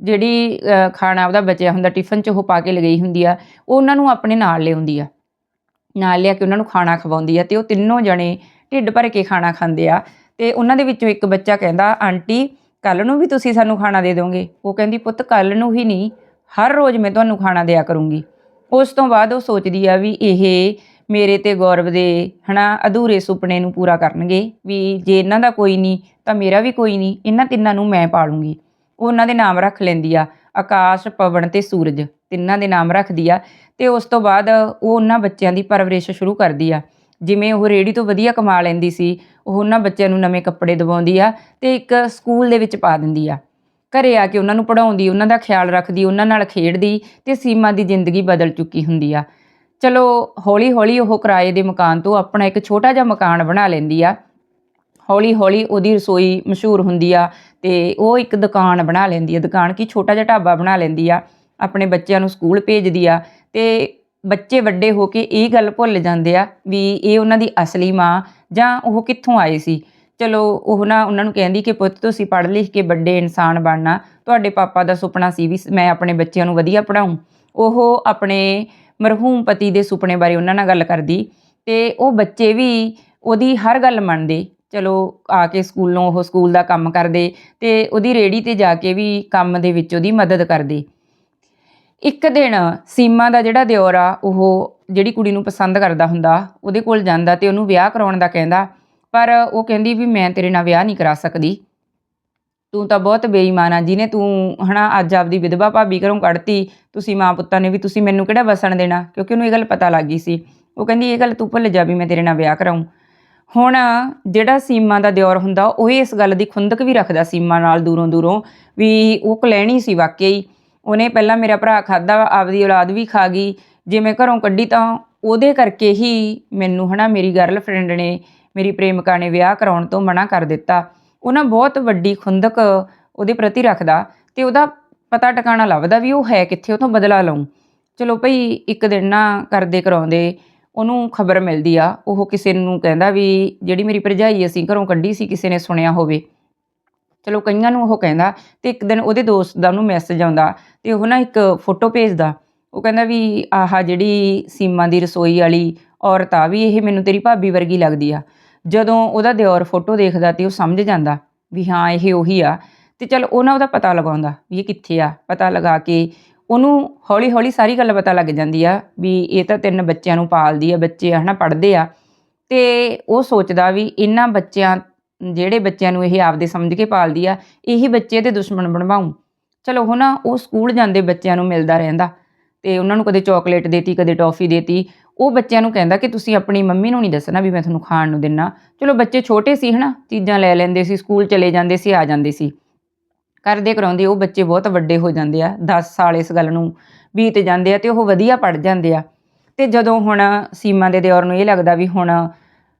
ਜਿਹੜੀ ਖਾਣਾ ਉਹਦਾ ਬਚਿਆ ਹੁੰਦਾ, ਟਿਫਨ 'ਚ ਉਹ ਪਾ ਕੇ ਲਗਾਈ ਹੁੰਦੀ ਆ, ਉਹ ਉਹਨਾਂ ਨੂੰ ਆਪਣੇ ਨਾਲ ਲਿਆਉਂਦੀ ਆ। ਨਾਲ ਲਿਆ ਕੇ ਉਹਨਾਂ ਨੂੰ ਖਾਣਾ ਖਵਾਉਂਦੀ ਆ ਤੇ ਉਹ ਤਿੰਨੋਂ ਜਣੇ ਢਿੱਡ ਭਰ ਕੇ ਖਾਣਾ ਖਾਂਦੇ ਆ। ਤੇ ਉਹਨਾਂ ਦੇ ਵਿੱਚੋਂ ਇੱਕ ਬੱਚਾ ਕਹਿੰਦਾ, ਆਂਟੀ ਕੱਲ ਨੂੰ ਵੀ ਤੁਸੀਂ ਸਾਨੂੰ ਖਾਣਾ ਦੇ ਦੋਗੇ? ਉਹ ਕਹਿੰਦੀ, ਪੁੱਤ ਕੱਲ ਨੂੰ ਹੀ ਨਹੀਂ, ਹਰ ਰੋਜ਼ ਮੈਂ ਤੁਹਾਨੂੰ ਖਾਣਾ ਦਿਆ ਕਰੂੰਗੀ। ਉਸ ਤੋਂ ਬਾਅਦ ਉਹ ਸੋਚਦੀ ਆ ਵੀ ਇਹ ਮੇਰੇ ਤੇ ਗੌਰਵ ਦੇ, ਹਨਾ, ਅਧੂਰੇ ਸੁਪਨੇ ਨੂੰ ਪੂਰਾ ਕਰਨਗੇ, ਵੀ ਜੇ ਇਹਨਾਂ ਦਾ ਕੋਈ ਨਹੀਂ, ਤਾਂ ਮੇਰਾ ਵੀ ਕੋਈ ਨਹੀਂ, ਇਹਨਾਂ ਤਿੰਨਾਂ ਨੂੰ ਮੈਂ ਪਾਲੂੰਗੀ। ਉਹ ਉਹਨਾਂ ਦੇ ਨਾਮ ਰੱਖ ਲੈਂਦੀ ਆ, ਆਕਾਸ਼, ਪਵਨ ਤੇ ਸੂਰਜ, ਤਿੰਨਾਂ ਦੇ ਨਾਮ ਰੱਖਦੀ ਆ ਤੇ ਉਸ ਤੋਂ ਬਾਅਦ ਉਹ ਉਹਨਾਂ ਬੱਚਿਆਂ ਦੀ ਪਰਵਰਿਸ਼ ਸ਼ੁਰੂ ਕਰਦੀ ਆ। ਜਿਵੇਂ ਉਹ ਰੇੜੀ ਤੋਂ ਵਧੀਆ ਕਮਾ ਲੈਂਦੀ ਸੀ, ਉਹ ਉਹਨਾਂ ਬੱਚਿਆਂ ਨੂੰ ਨਵੇਂ ਕੱਪੜੇ ਦਿਵਾਉਂਦੀ ਆ ਤੇ ਇੱਕ ਸਕੂਲ ਦੇ ਵਿੱਚ ਪਾ ਦਿੰਦੀ ਆ। ਘਰੇ ਆ ਕੇ ਉਹਨਾਂ ਨੂੰ ਪੜਾਉਂਦੀ ਉਹਨਾਂ ਦਾ ਖਿਆਲ ਰੱਖਦੀ, ਉਹਨਾਂ ਨਾਲ ਖੇਡਦੀ ਤੇ ਸੀਮਾ ਦੀ ਜ਼ਿੰਦਗੀ ਬਦਲ ਚੁੱਕੀ ਹੁੰਦੀ ਆ। ਚਲੋ ਹੌਲੀ ਹੌਲੀ ਉਹ ਕਿਰਾਏ ਦੇ ਮਕਾਨ ਤੋਂ ਆਪਣਾ ਇੱਕ ਛੋਟਾ ਜਿਹਾ ਮਕਾਨ ਬਣਾ ਲੈਂਦੀ ਆ। ਹੌਲੀ ਹੌਲੀ ਉਹਦੀ ਰਸੋਈ ਮਸ਼ਹੂਰ ਹੁੰਦੀ ਆ ਤੇ ਉਹ ਇੱਕ ਦੁਕਾਨ ਬਣਾ ਲੈਂਦੀ ਆ, ਦੁਕਾਨ ਕੀ ਛੋਟਾ ਜਿਹਾ ਢਾਬਾ ਬਣਾ ਲੈਂਦੀ ਆ, ਆਪਣੇ ਬੱਚਿਆਂ ਨੂੰ ਸਕੂਲ ਭੇਜਦੀ ਆ ਤੇ ਬੱਚੇ ਵੱਡੇ ਹੋ ਕੇ ਇਹ ਗੱਲ ਭੁੱਲ ਜਾਂਦੇ ਆ ਵੀ ਇਹ ਉਹਨਾਂ ਦੀ ਅਸਲੀ ਮਾਂ ਜਾਂ ਉਹ ਕਿੱਥੋਂ ਆਏ ਸੀ। ਚਲੋ ਉਹ ਨਾ ਉਹਨਾਂ ਨੂੰ ਕਹਿੰਦੀ ਕਿ ਪੁੱਤ ਤੁਸੀਂ ਪੜ੍ਹ ਲਿਖ ਕੇ ਵੱਡੇ ਇਨਸਾਨ ਬਣਨਾ, ਤੁਹਾਡੇ ਪਾਪਾ ਦਾ ਸੁਪਨਾ ਸੀ ਵੀ ਮੈਂ ਆਪਣੇ ਬੱਚਿਆਂ ਨੂੰ ਵਧੀਆ ਪੜ੍ਹਾਉਂ ਉਹ ਆਪਣੇ ਮਰਹੂਮ ਪਤੀ ਦੇ ਸੁਪਨੇ ਬਾਰੇ ਉਹਨਾਂ ਨਾਲ ਗੱਲ ਕਰਦੀ ਤੇ ਉਹ ਬੱਚੇ ਵੀ ਉਹਦੀ ਹਰ ਗੱਲ ਮੰਨਦੇ ਚਲੋ ਆ ਕੇ ਸਕੂਲੋਂ ਉਹ ਸਕੂਲ ਦਾ ਕੰਮ ਕਰਦੇ ਤੇ ਉਹਦੀ ਰੇੜੀ ਤੇ ਜਾ ਕੇ ਵੀ ਕੰਮ ਦੇ ਵਿੱਚ ਉਹਦੀ ਮਦਦ ਕਰਦੇ। ਇੱਕ ਦਿਨ ਸੀਮਾ ਦਾ ਜਿਹੜਾ ਦਿਓਰ ਆ ਉਹ ਜਿਹੜੀ ਕੁੜੀ ਨੂੰ ਪਸੰਦ ਕਰਦਾ ਹੁੰਦਾ, ਉਹਦੇ ਕੋਲ ਜਾਂਦਾ ਤੇ ਉਹਨੂੰ ਵਿਆਹ ਕਰਾਉਣ ਦਾ ਕਹਿੰਦਾ, ਪਰ ਉਹ ਕਹਿੰਦੀ ਵੀ ਮੈਂ ਤੇਰੇ ਨਾਲ ਵਿਆਹ ਨਹੀਂ ਕਰਾ ਸਕਦੀ। ਤੂੰ ਤਾਂ ਬਹੁਤ ਬੇਈਮਾਨ ਆ, ਜਿਹਨੇ ਤੂੰ ਹਨਾ ਅੱਜ ਆਪਦੀ ਵਿਧਵਾ ਭਾਬੀ ਘਰੋਂ ਕੱਢਤੀ, ਤੁਸੀਂ ਮਾਂ ਪੁੱਤਾਂ ਨੇ ਵੀ ਤੁਸੀਂ ਮੈਨੂੰ ਕਿਹੜਾ ਵਸਣ ਦੇਣਾ? ਕਿਉਂਕਿ ਉਹਨੂੰ ਇਹ ਗੱਲ ਪਤਾ ਲੱਗ ਗਈ ਸੀ। ਉਹ ਕਹਿੰਦੀ, ਇਹ ਗੱਲ ਤੂੰ ਭੁੱਲ ਜਾ ਵੀ ਮੈਂ ਤੇਰੇ ਨਾਲ ਵਿਆਹ ਕਰਾਉਂ ਹੁਣ ਜਿਹੜਾ ਸੀਮਾ ਦਾ ਦਿਓਰ ਹੁੰਦਾ, ਉਹ ਇਸ ਗੱਲ ਦੀ ਖੁੰਦਕ ਵੀ ਰੱਖਦਾ ਸੀਮਾ ਨਾਲ ਦੂਰੋਂ ਦੂਰੋਂ ਵੀ ਉਹ ਕਲੈਣੀ ਸੀ ਵਾਕਈ ਉਹਨੇ ਪਹਿਲਾਂ ਮੇਰਾ ਭਰਾ ਖਾਦਾ ਆਪਦੀ ਔਲਾਦ ਵੀ ਖਾ ਗਈ। ਜੇ ਮੈਂ ਘਰੋਂ ਕੱਢੀ ਤਾਂ ਉਹਦੇ ਕਰਕੇ ਹੀ ਮੈਨੂੰ ਹਨਾ ਮੇਰੀ ਗਰਲਫ੍ਰੈਂਡ ਨੇ, ਮੇਰੀ ਪ੍ਰੇਮਿਕਾ ਨੇ ਵਿਆਹ ਕਰਾਉਣ ਤੋਂ ਮਨਾ ਕਰ ਦਿੱਤਾ। ਉਹ ਨਾ ਬਹੁਤ ਵੱਡੀ ਖੁੰਦਕ ਉਹਦੇ ਪ੍ਰਤੀ ਰੱਖਦਾ ਤੇ ਉਹਦਾ ਪਤਾ ਟਿਕਾਣਾ ਲੱਭਦਾ ਵੀ ਉਹ ਹੈ ਕਿੱਥੇ, ਉਹ ਤੋਂ ਬਦਲਾ ਲਊ। ਚਲੋ ਭਈ ਇੱਕ ਦਿਨ ਨਾ ਕਰਦੇ ਕਰਾਉਂਦੇ। ਉਹਨੂੰ ਖਬਰ ਮਿਲਦੀ ਆ, ਉਹ ਕਿਸੇ ਨੂੰ ਕਹਿੰਦਾ ਵੀ ਜਿਹੜੀ ਮੇਰੀ ਭਰਜਾਈ ਅਸੀਂ ਘਰੋਂ ਕੱਢੀ ਸੀ, ਕਿਸੇ ਨੇ ਸੁਣਿਆ ਹੋਵੇ। ਚਲੋ ਕਈਆਂ ਨੂੰ ਉਹ ਕਹਿੰਦਾ ਤੇ ਇੱਕ ਦਿਨ ਉਹਦੇ ਦੋਸਤ ਦਾ ਉਹਨੂੰ ਮੈਸੇਜ ਆਉਂਦਾ ਤੇ ਉਹ ਨਾ ਇੱਕ ਫੋਟੋ ਭੇਜਦਾ। ਉਹ ਕਹਿੰਦਾ ਵੀ ਆਹ ਜਿਹੜੀ ਸੀਮਾ ਦੀ ਰਸੋਈ ਵਾਲੀ ਔਰਤ ਆ ਵੀ, ਇਹ ਮੈਨੂੰ ਤੇਰੀ ਭਾਬੀ ਵਰਗੀ ਲੱਗਦੀ ਆ। ਜਦੋਂ ਉਹਦਾ ਦਿਓਰ ਫੋਟੋ ਦੇਖਦਾ ਤੇ ਉਹ ਸਮਝ ਜਾਂਦਾ ਵੀ ਹਾਂ, ਇਹ ਉਹੀ ਆ। ਤੇ ਚਲ ਉਹਨਾਂ ਉਹਦਾ ਪਤਾ ਲਗਾਉਂਦਾ ਵੀ ਇਹ ਕਿੱਥੇ ਆ। ਪਤਾ ਲਗਾ ਕੇ ਉਹਨੂੰ ਹੌਲੀ ਹੌਲੀ ਸਾਰੀ ਗੱਲ ਪਤਾ ਲੱਗ ਜਾਂਦੀ ਆ ਵੀ ਇਹ ਤਾਂ ਤਿੰਨ ਬੱਚਿਆਂ ਨੂੰ ਪਾਲਦੀ ਆ, ਬੱਚੇ ਹਨਾ ਪੜ੍ਹਦੇ ਆ। ਤੇ ਉਹ ਸੋਚਦਾ ਵੀ ਇਹਨਾਂ ਬੱਚਿਆਂ, ਜਿਹੜੇ ਬੱਚਿਆਂ ਨੂੰ ਇਹ ਆਪਦੇ ਸਮਝ ਕੇ ਪਾਲਦੀ ਆ, ਇਹੀ ਬੱਚੇ ਦੇ ਦੁਸ਼ਮਣ ਬਣਵਾਉਂ ਚਲੋ ਉਹ ਨਾ ਉਹ ਸਕੂਲ ਜਾਂਦੇ ਬੱਚਿਆਂ ਨੂੰ ਮਿਲਦਾ ਰਹਿੰਦਾ ਤੇ ਉਹਨਾਂ ਨੂੰ ਕਦੇ ਚਾਕਲੇਟ ਦੇਤੀ, ਕਦੇ ਟੌਫੀ ਦੇਤੀ। ਉਹ ਬੱਚਿਆਂ ਨੂੰ ਕਹਿੰਦਾ ਕਿ ਤੁਸੀਂ ਆਪਣੀ ਮੰਮੀ ਨੂੰ ਨਹੀਂ ਦੱਸਣਾ ਵੀ ਮੈਂ ਤੁਹਾਨੂੰ ਖਾਣ ਨੂੰ ਦਿੰਨਾ। ਚਲੋ ਬੱਚੇ ਛੋਟੇ ਸੀ ਹਨਾ, ਚੀਜ਼ਾਂ ਲੈ ਲੈਂਦੇ ਸੀ, ਸਕੂਲ ਚਲੇ ਜਾਂਦੇ ਸੀ, ਆ ਜਾਂਦੇ ਸੀ। ਕਰਦੇ ਕਰਾਉਂਦੇ ਉਹ ਬੱਚੇ ਬਹੁਤ ਵੱਡੇ ਹੋ ਜਾਂਦੇ ਆ 10 ਸਾਲ ਇਸ ਗੱਲ ਨੂੰ ਬੀਤ ਜਾਂਦੇ ਆ ਤੇ ਉਹ ਵਧੀਆ ਪੜ ਜਾਂਦੇ ਆ। ਤੇ ਜਦੋਂ ਹੁਣ ਸੀਮਾ ਦੇ ਦਿਓਰ ਨੂੰ ਇਹ ਲੱਗਦਾ ਵੀ ਹੁਣ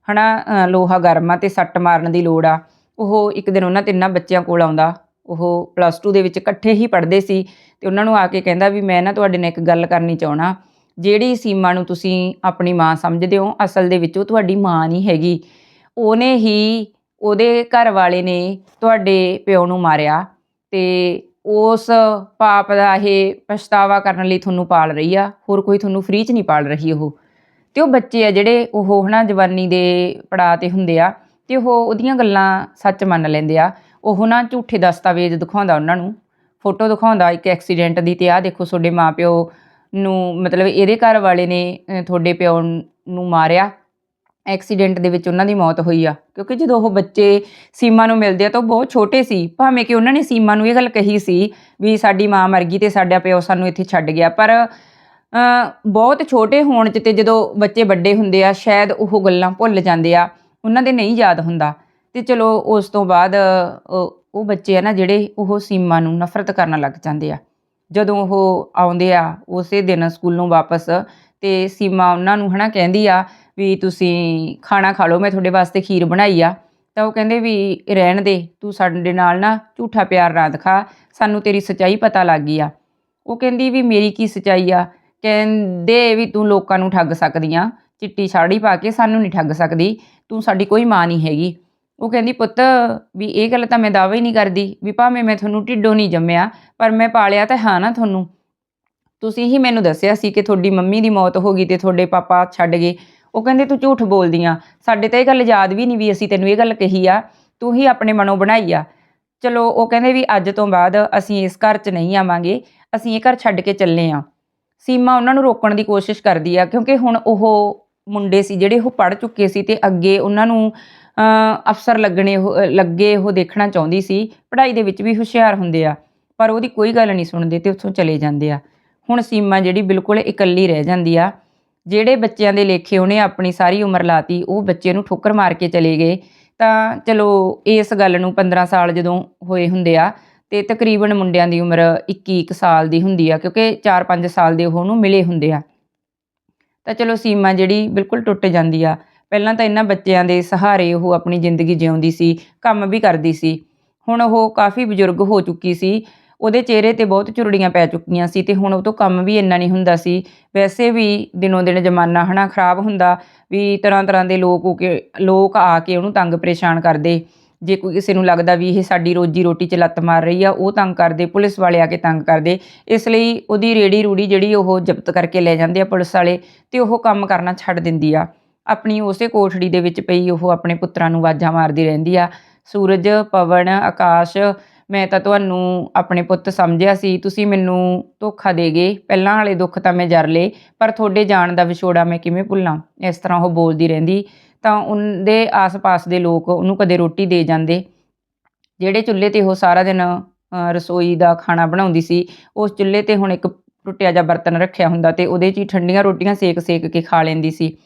ਹਨਾ ਅ, ਲੋਹਾ ਗਰਮ ਆ ਤੇ ਸੱਟ ਮਾਰਨ ਦੀ ਲੋੜ ਆ ਉਹ ਇੱਕ ਦਿਨ ਉਹਨਾਂ ਤਿੰਨਾਂ ਬੱਚਿਆਂ ਕੋਲ ਆਉਂਦਾ। ਉਹ ਪਲੱਸ 2 ਦੇ ਵਿੱਚ ਇਕੱਠੇ ਹੀ ਪੜ੍ਹਦੇ ਸੀ ਤੇ ਉਹਨਾਂ ਨੂੰ ਆ ਕੇ ਕਹਿੰਦਾ ਵੀ ਮੈਂ ਨਾ ਤੁਹਾਡੇ ਨਾਲ ਇੱਕ ਗੱਲ ਕਰਨੀ ਚਾਹਣਾ ਜਿਹੜੀ ਸੀਮਾ ਨੂੰ ਤੁਸੀਂ ਆਪਣੀ ਮਾਂ ਸਮਝਦੇ ਹੋ ਅਸਲ ਦੇ ਵਿੱਚ ਉਹ ਤੁਹਾਡੀ ਮਾਂ ਨਹੀਂ ਹੈਗੀ। ਉਹਨੇ ਹੀ ਉਹਦੇ ਘਰ ਵਾਲੇ ਨੇ ਤੁਹਾਡੇ ਪਿਓ ਨੂੰ ਮਾਰਿਆ। ਤੇ ਉਸ ਪਾਪ ਦਾ ਇਹ ਪਛਤਾਵਾ ਕਰਨ ਲਈ ਤੁਹਾਨੂੰ ਪਾਲ ਰਹੀ ਆ। ਹੋਰ ਕੋਈ ਤੁਹਾਨੂੰ ਫ੍ਰੀ 'ਚ ਨਹੀਂ ਪਾਲ ਰਹੀ ਉਹ। ਤੇ ਉਹ ਬੱਚੇ ਆ ਜਿਹੜੇ ਉਹ ਹਨਾ ਜਵਾਨੀ ਦੇ ਪੜਾਅ ਤੇ ਹੁੰਦੇ ਆ ਤੇ ਉਹ ਉਹਦੀਆਂ ਗੱਲਾਂ ਸੱਚ ਮੰਨ ਲੈਂਦੇ ਆ। ਉਹ ਨਾ ਝੂਠੇ ਦਸਤਾਵੇਜ਼ ਦਿਖਾਉਂਦਾ ਉਹਨਾਂ ਨੂੰ। ਫੋਟੋ ਦਿਖਾਉਂਦਾ ਇੱਕ ਐਕਸੀਡੈਂਟ ਦੀ ਤੇ ਆਹ ਦੇਖੋ ਤੁਹਾਡੇ ਮਾਪਿਓ ਨੂੰ ਮਤਲਬ ਇਹਦੇ ਘਰ ਵਾਲੇ ਨੇ ਤੁਹਾਡੇ ਪਿਓ ਨੂੰ ਮਾਰਿਆ। ਐਕਸੀਡੈਂਟ ਦੇ ਵਿੱਚ ਉਹਨਾਂ ਦੀ ਮੌਤ ਹੋਈ ਆ। ਕਿਉਂਕਿ ਜਦੋਂ ਉਹ ਬੱਚੇ ਸੀਮਾ ਨੂੰ ਮਿਲਦੇ ਆ ਤਾਂ ਉਹ ਬਹੁਤ ਛੋਟੇ ਸੀ। ਭਾਵੇਂ ਕਿ ਉਹਨਾਂ ਨੇ ਸੀਮਾ ਨੂੰ ਇਹ ਗੱਲ ਕਹੀ ਸੀ ਵੀ ਸਾਡੀ ਮਾਂ ਮਰ ਗਈ ਤੇ ਸਾਡਾ ਪਿਓ ਸਾਨੂੰ ਇੱਥੇ ਛੱਡ ਗਿਆ, ਪਰ ਬਹੁਤ ਛੋਟੇ ਹੋਣ 'ਚ ਤੇ ਜਦੋਂ ਬੱਚੇ ਵੱਡੇ ਹੁੰਦੇ ਆ, ਸ਼ਾਇਦ ਉਹ ਗੱਲਾਂ ਭੁੱਲ ਜਾਂਦੇ ਆ, ਉਹਨਾਂ ਦੇ ਨਹੀਂ ਯਾਦ ਹੁੰਦਾ। ਤੇ ਚਲੋ ਉਸ ਤੋਂ ਬਾਅਦ ਉਹ ਉਹ ਬੱਚੇ ਆ ਨਾ ਜਿਹੜੇ ਉਹ ਸੀਮਾ ਨੂੰ ਨਫ਼ਰਤ ਕਰਨ ਲੱਗ ਜਾਂਦੇ ਆ। ਜਦੋਂ ਉਹ ਆਉਂਦੇ ਆ, ਉਸੇ ਦਿਨ ਸਕੂਲੋਂ ਵਾਪਸ ਤੇ ਸੀਮਾ ਉਹਨਾਂ ਨੂੰ ਹਨਾ ਕਹਿੰਦੀ ਆ ਵੀ ਤੁਸੀਂ ਖਾਣਾ ਖਾ ਲਓ, ਮੈਂ ਤੁਹਾਡੇ ਵਾਸਤੇ ਖੀਰ ਬਣਾਈ ਆ। ਤਾਂ ਉਹ ਕਹਿੰਦੇ ਵੀ, ਰਹਿਣ ਦੇ, ਤੂੰ ਸਾਡੇ ਨਾਲ ਨਾ ਝੂਠਾ ਪਿਆਰ ਨਾ ਦਿਖਾ, ਸਾਨੂੰ ਤੇਰੀ ਸੱਚਾਈ ਪਤਾ ਲੱਗ ਗਈ ਆ। ਉਹ ਕਹਿੰਦੀ ਵੀ, ਮੇਰੀ ਕੀ ਸੱਚਾਈ ਆ? ਕਹਿੰਦੇ ਵੀ, ਤੂੰ ਲੋਕਾਂ ਨੂੰ ਠੱਗ ਸਕਦੀ ਆ, ਚਿੱਟੀ ਸਾੜੀ ਪਾ ਕੇ ਸਾਨੂੰ ਨਹੀਂ ਠੱਗ ਸਕਦੀ, ਤੂੰ ਸਾਡੀ ਕੋਈ ਮਾਂ ਨਹੀਂ ਹੈਗੀ। ਉਹ ਕਹਿੰਦੀ, ਪੁੱਤ, ਵੀ ਇਹ ਗੱਲ ਤਾਂ ਮੈਂ ਦਾਅਵਾ ਹੀ ਨਹੀਂ ਕਰਦੀ, ਵੀ ਭਾਵੇਂ ਮੈਂ ਤੁਹਾਨੂੰ ਢਿੱਡੋਂ ਨਹੀਂ ਜੰਮਿਆ, ਪਰ ਮੈਂ ਪਾਲਿਆ ਤਾਂ ਹਾਂ ਨਾ ਤੁਹਾਨੂੰ। ਤੁਸੀਂ ਹੀ ਮੈਨੂੰ ਦੱਸਿਆ ਸੀ ਕਿ ਤੁਹਾਡੀ ਮੰਮੀ ਦੀ ਮੌਤ ਹੋ ਗਈ ਤੇ ਤੁਹਾਡੇ ਪਾਪਾ ਛੱਡ ਗਏ। ਉਹ ਕਹਿੰਦੇ ਤੂੰ ਝੂਠ ਬੋਲਦੀ ਆ। ਸਾਡੇ ਤਾਂ ਇਹ ਗੱਲ ਯਾਦ ਵੀ ਨਹੀਂ ਵੀ ਅਸੀਂ ਤੈਨੂੰ ਇਹ ਗੱਲ ਕਹੀ ਆ। ਤੂੰ ਹੀ ਆਪਣੇ ਮਨੋਂ ਬਣਾਈ ਆ। ਚਲੋ ਉਹ ਕਹਿੰਦੇ ਵੀ ਅੱਜ ਤੋਂ ਬਾਅਦ ਅਸੀਂ ਇਸ ਘਰ 'ਚ ਨਹੀਂ ਆਵਾਂਗੇ। ਅਸੀਂ ਇਹ ਘਰ ਛੱਡ ਕੇ ਚੱਲੇ ਆ। ਸੀਮਾ ਉਹਨਾਂ ਨੂੰ ਰੋਕਣ ਦੀ ਕੋਸ਼ਿਸ਼ ਕਰਦੀ ਆ ਕਿਉਂਕਿ ਹੁਣ ਉਹ ਮੁੰਡੇ ਸੀ ਜਿਹੜੇ ਉਹ ਪੜ੍ਹ ਚੁੱਕੇ ਸੀ ਤੇ ਅੱਗੇ ਉਹਨਾਂ ਨੂੰ ਅਫਸਰ ਲੱਗਣੇ ਉਹ- ਲੱਗੇ ਉਹ ਦੇਖਣਾ ਚਾਹੁੰਦੀ ਸੀ। ਪੜ੍ਹਾਈ ਦੇ ਵਿੱਚ ਵੀ ਹੁਸ਼ਿਆਰ ਹੁੰਦੇ ਆ। ਪਰ ਉਹਦੀ ਕੋਈ ਗੱਲ ਨਹੀਂ ਸੁਣਦੇ ਤੇ ਉੱਥੋਂ ਚਲੇ ਜਾਂਦੇ ਆ। ਹੁਣ ਸੀਮਾ ਜਿਹੜੀ ਬਿਲਕੁਲ ਇਕੱਲੀ ਰਹਿ ਜਾਂਦੀ ਆ। ਜਿਹੜੇ ਬੱਚਿਆਂ ਦੇ ਲੇਖੇ ਉਹਨੇ ਆਪਣੀ ਸਾਰੀ ਉਮਰ ਲਾਤੀ, ਉਹ ਬੱਚੇ ਨੂੰ ਠੋਕਰ ਮਾਰ ਕੇ ਚਲੇ ਗਏ। ਤਾਂ ਚਲੋ, ਇਸ ਗੱਲ ਨੂੰ 15 ਸਾਲ ਜਦੋਂ ਹੋਏ ਹੁੰਦੇ ਆ, ਤੇ ਤਕਰੀਬਨ ਮੁੰਡਿਆਂ ਦੀ ਉਮਰ 21 ਕੁ ਸਾਲ ਦੀ ਹੁੰਦੀ ਆ, ਕਿਉਂਕਿ 4-5 ਸਾਲ ਦੇ ਉਹ ਉਹਨੂੰ ਮਿਲੇ ਹੁੰਦੇ ਆ। ਤਾਂ ਚਲੋ, ਸੀਮਾ ਜਿਹੜੀ ਬਿਲਕੁਲ ਟੁੱਟ ਜਾਂਦੀ ਆ। ਪਹਿਲਾਂ ਤਾਂ ਇਹਨਾਂ ਬੱਚਿਆਂ ਦੇ ਸਹਾਰੇ ਉਹ ਆਪਣੀ ਜ਼ਿੰਦਗੀ ਜਿਉਂਦੀ ਸੀ, ਕੰਮ ਵੀ ਕਰਦੀ ਸੀ। ਹੁਣ ਉਹ ਕਾਫੀ ਬਜ਼ੁਰਗ ਹੋ ਚੁੱਕੀ ਸੀ। ਉਹਦੇ ਚਿਹਰੇ ਤੇ ਬਹੁਤ ਝੁਰੜੀਆਂ ਪੈ ਚੁੱਕੀਆਂ ਸੀ ਤੇ ਹੁਣ ਉਹ ਤੋਂ ਕੰਮ ਵੀ ਇੰਨਾ ਨਹੀਂ ਹੁੰਦਾ ਸੀ। ਵੈਸੇ ਵੀ ਦਿਨੋਂ ਦਿਨ ਜ਼ਮਾਨਾ ਹਨਾ ਖਰਾਬ ਹੁੰਦਾ, ਵੀ ਤਰ੍ਹਾਂ ਤਰ੍ਹਾਂ ਦੇ ਲੋਕ ਹੋ ਕੇ, ਲੋਕ ਆ ਕੇ ਉਹਨੂੰ ਤੰਗ ਪਰੇਸ਼ਾਨ ਕਰਦੇ। ਜੇ ਕੋਈ ਕਿਸੇ ਨੂੰ ਲੱਗਦਾ ਵੀ ਇਹ ਸਾਡੀ ਰੋਜੀ ਰੋਟੀ 'ਚ ਲੱਤ ਮਾਰ ਰਹੀ ਆ, ਉਹ ਤੰਗ ਕਰਦੇ, ਪੁਲਿਸ ਵਾਲੇ ਆ ਕੇ ਤੰਗ ਕਰਦੇ। ਇਸ ਲਈ ਉਹਦੀ ਰੇੜੀ ਰੂੜੀ ਜਿਹੜੀ ਉਹ ਜ਼ਬਤ ਕਰਕੇ ਲੈ ਜਾਂਦੇ ਆ ਪੁਲਿਸ ਵਾਲੇ ਤੇ ਉਹ ਕੰਮ ਕਰਨਾ ਛੱਡ ਦਿੰਦੀ ਆ। ਆਪਣੀ ਉਸੇ ਕੋਠੜੀ ਦੇ ਵਿੱਚ ਪਈ ਉਹ ਆਪਣੇ ਪੁੱਤਰਾਂ ਨੂੰ ਆਵਾਜ਼ਾਂ ਮਾਰਦੀ ਰਹਿੰਦੀ ਆ। ਸੂਰਜ, ਪਵਨ, ਆਕਾਸ਼ ਮੈਂ ਤਾਂ ਤੁਹਾਨੂੰ ਆਪਣੇ ਪੁੱਤ ਸਮਝਿਆ ਸੀ, ਤੁਸੀਂ ਮੈਨੂੰ ਧੋਖਾ ਦੇ ਗਏ। ਪਹਿਲਾਂ ਵਾਲੇ ਦੁੱਖ ਤਾਂ ਮੈਂ ਜਰ ਲਏ, ਪਰ ਤੁਹਾਡੇ ਜਾਣ ਦਾ ਵਿਛੋੜਾ ਮੈਂ ਕਿਵੇਂ ਭੁੱਲਾਂ? ਇਸ ਤਰ੍ਹਾਂ ਉਹ ਬੋਲਦੀ ਰਹਿੰਦੀ, ਤਾਂ ਉਹਦੇ ਆਸ-ਪਾਸ ਦੇ ਲੋਕ ਉਹਨੂੰ ਕਦੇ ਰੋਟੀ ਦੇ ਜਾਂਦੇ। ਜਿਹੜੇ ਚੁੱਲ੍ਹੇ ਤੇ ਉਹ ਸਾਰਾ ਦਿਨ ਰਸੋਈ ਦਾ ਖਾਣਾ ਬਣਾਉਂਦੀ ਸੀ, ਉਸ ਚੁੱਲ੍ਹੇ ਤੇ ਹੁਣ ਇੱਕ ਟੁੱਟਿਆ ਜਿਹਾ ਬਰਤਨ ਰੱਖਿਆ ਹੁੰਦਾ ਤੇ ਉਹਦੇ 'ਚ ਹੀ ਠੰਡੀਆਂ ਰੋਟੀਆਂ ਸੇਕ-ਸੇਕ ਕੇ ਖਾ ਲੈਂਦੀ ਸੀ।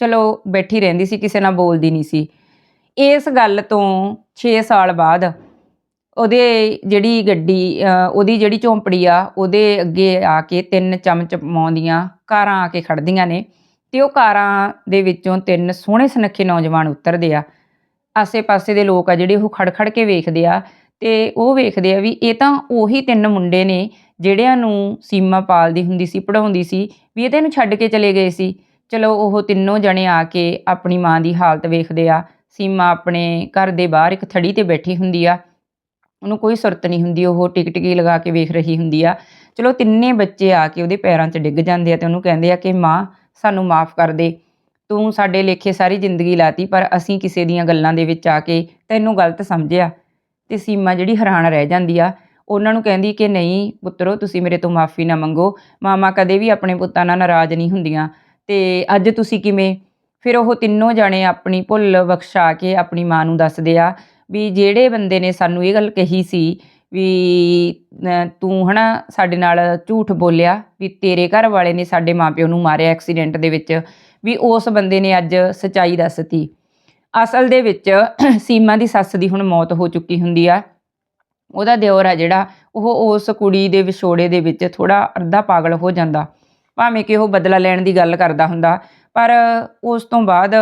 ਚਲੋ, ਬੈਠੀ ਰਹਿੰਦੀ ਸੀ, ਕਿਸੇ ਨਾਲ ਬੋਲਦੀ ਨਹੀਂ ਸੀ। ਇਸ ਗੱਲ ਤੋਂ 6 ਸਾਲ ਬਾਅਦ ਉਹਦੇ ਜਿਹੜੀ ਗੱਡੀ ਉਹਦੀ ਜਿਹੜੀ ਝੌਂਪੜੀ ਆ, ਉਹਦੇ ਅੱਗੇ ਆ ਕੇ ਤਿੰਨ ਚਮਚਮਾਉਂਦੀਆਂ ਕਾਰਾਂ ਆ ਕੇ ਖੜਦੀਆਂ ਨੇ ਤੇ ਉਹ ਕਾਰਾਂ ਦੇ ਵਿੱਚੋਂ ਤਿੰਨ ਸੋਹਣੇ ਸੁਨੱਖੇ ਨੌਜਵਾਨ ਉਤਰਦੇ ਆ। ਆਸੇ-ਪਾਸੇ ਦੇ ਲੋਕ ਆ ਜਿਹੜੇ ਉਹ ਖੜ-ਖੜ ਕੇ ਵੇਖਦੇ ਆ ਤੇ ਉਹ ਵੇਖਦੇ ਆ ਵੀ ਇਹ ਤਾਂ ਉਹੀ ਤਿੰਨ ਮੁੰਡੇ ਨੇ ਜਿਹੜਿਆਂ ਨੂੰ ਸੀਮਾ ਪਾਲਦੀ ਹੁੰਦੀ ਸੀ ਪੜਾਉਂਦੀ ਸੀ, ਵੀ ਇਹ ਤਾਂ ਛੱਡ ਕੇ ਚਲੇ ਗਏ ਸੀ। ਚਲੋ ਉਹ ਤਿੰਨੋਂ ਜਣੇ ਆ ਕੇ ਆਪਣੀ ਮਾਂ ਦੀ ਹਾਲਤ ਵੇਖਦੇ ਆ। ਸੀਮਾ ਆਪਣੇ ਘਰ ਦੇ ਬਾਹਰ ਇੱਕ ਥੜੀ ਤੇ ਬੈਠੀ ਹੁੰਦੀ ਆ। ਉਹਨੂੰ ਕੋਈ ਸੁਰਤ ਨਹੀਂ ਹੁੰਦੀ, ਉਹ ਟਿਕਟਕੀ ਲਗਾ ਕੇ ਵੇਖ ਰਹੀ ਹੁੰਦੀ ਆ। ਚਲੋ ਤਿੰਨੇ ਬੱਚੇ ਆ ਕੇ ਉਹਦੇ ਪੈਰਾਂ 'ਚ ਡਿੱਗ ਜਾਂਦੇ ਆ ਤੇ ਉਹਨੂੰ ਕਹਿੰਦੇ ਆ ਕਿ ਮਾਂ, ਸਾਨੂੰ ਮਾਫ ਕਰ ਦੇ। ਤੂੰ ਸਾਡੇ ਲੇਖੇ ਸਾਰੀ ਜ਼ਿੰਦਗੀ ਲਾਤੀ, ਪਰ ਅਸੀਂ ਕਿਸੇ ਦੀਆਂ ਗੱਲਾਂ ਦੇ ਵਿੱਚ ਆ ਕੇ ਤੈਨੂੰ ਗਲਤ ਸਮਝਿਆ। ਤੇ ਸੀਮਾ ਜਿਹੜੀ ਹੈਰਾਨ ਰਹਿ ਜਾਂਦੀ ਆ, ਉਹਨਾਂ ਨੂੰ ਕਹਿੰਦੀ ਕਿ ਨਹੀਂ ਪੁੱਤਰੋ, ਤੁਸੀਂ ਮੇਰੇ ਤੋਂ ਮਾਫੀ ਨਾ ਮੰਗੋ। ਮਾਮਾ ਕਦੇ ਵੀ ਆਪਣੇ ਪੁੱਤਾਂ ਨਾਲ ਨਾਰਾਜ਼ ਨਹੀਂ ਹੁੰਦੀਆਂ। ਤੇ ਅੱਜ ਤੁਸੀਂ ਕਿਵੇਂ? ਫਿਰ ਉਹ ਤਿੰਨੋਂ ਜਾਣੇ ਆਪਣੀ ਭੁੱਲ ਬਖਸ਼ਾ ਕੇ ਆਪਣੀ ਮਾਂ ਨੂੰ ਦੱਸਦੇ ਆ ਵੀ ਜਿਹੜੇ ਬੰਦੇ ਨੇ ਸਾਨੂੰ ਇਹ ਗੱਲ ਕਹੀ ਸੀ ਵੀ ਅ, ਤੂੰ ਹਨਾ ਸਾਡੇ ਨਾਲ ਝੂਠ ਬੋਲਿਆ ਵੀ ਤੇਰੇ ਘਰ ਵਾਲੇ ਨੇ ਸਾਡੇ ਮਾਪਿਓ ਨੂੰ ਮਾਰਿਆ ਐਕਸੀਡੈਂਟ ਦੇ ਵਿੱਚ ਵੀ ਉਸ ਬੰਦੇ ਨੇ ਅੱਜ ਸਚਾਈ ਦੱਸਤੀ। ਅਸਲ ਦੇ ਵਿੱਚ ਸੀਮਾ ਦੀ ਸੱਸ ਦੀ ਹੁਣ ਮੌਤ ਹੋ ਚੁੱਕੀ ਹੁੰਦੀ ਆ। ਉਹਦਾ ਦਿਓਰ ਆ ਜਿਹੜਾ ਉਹ ਉਸ ਕੁੜੀ ਦੇ ਵਿਛੋੜੇ ਦੇ ਵਿੱਚ ਥੋੜਾ ਅੱਧਾ ਪਾਗਲ ਹੋ ਜਾਂਦਾ। ਭਾਵੇਂ ਕਿ ਉਹ ਬਦਲਾ ਲੈਣ ਦੀ ਗੱਲ ਕਰਦਾ ਹੁੰਦਾ ਪਰ ਉਸ ਤੋਂ ਬਾਅਦ,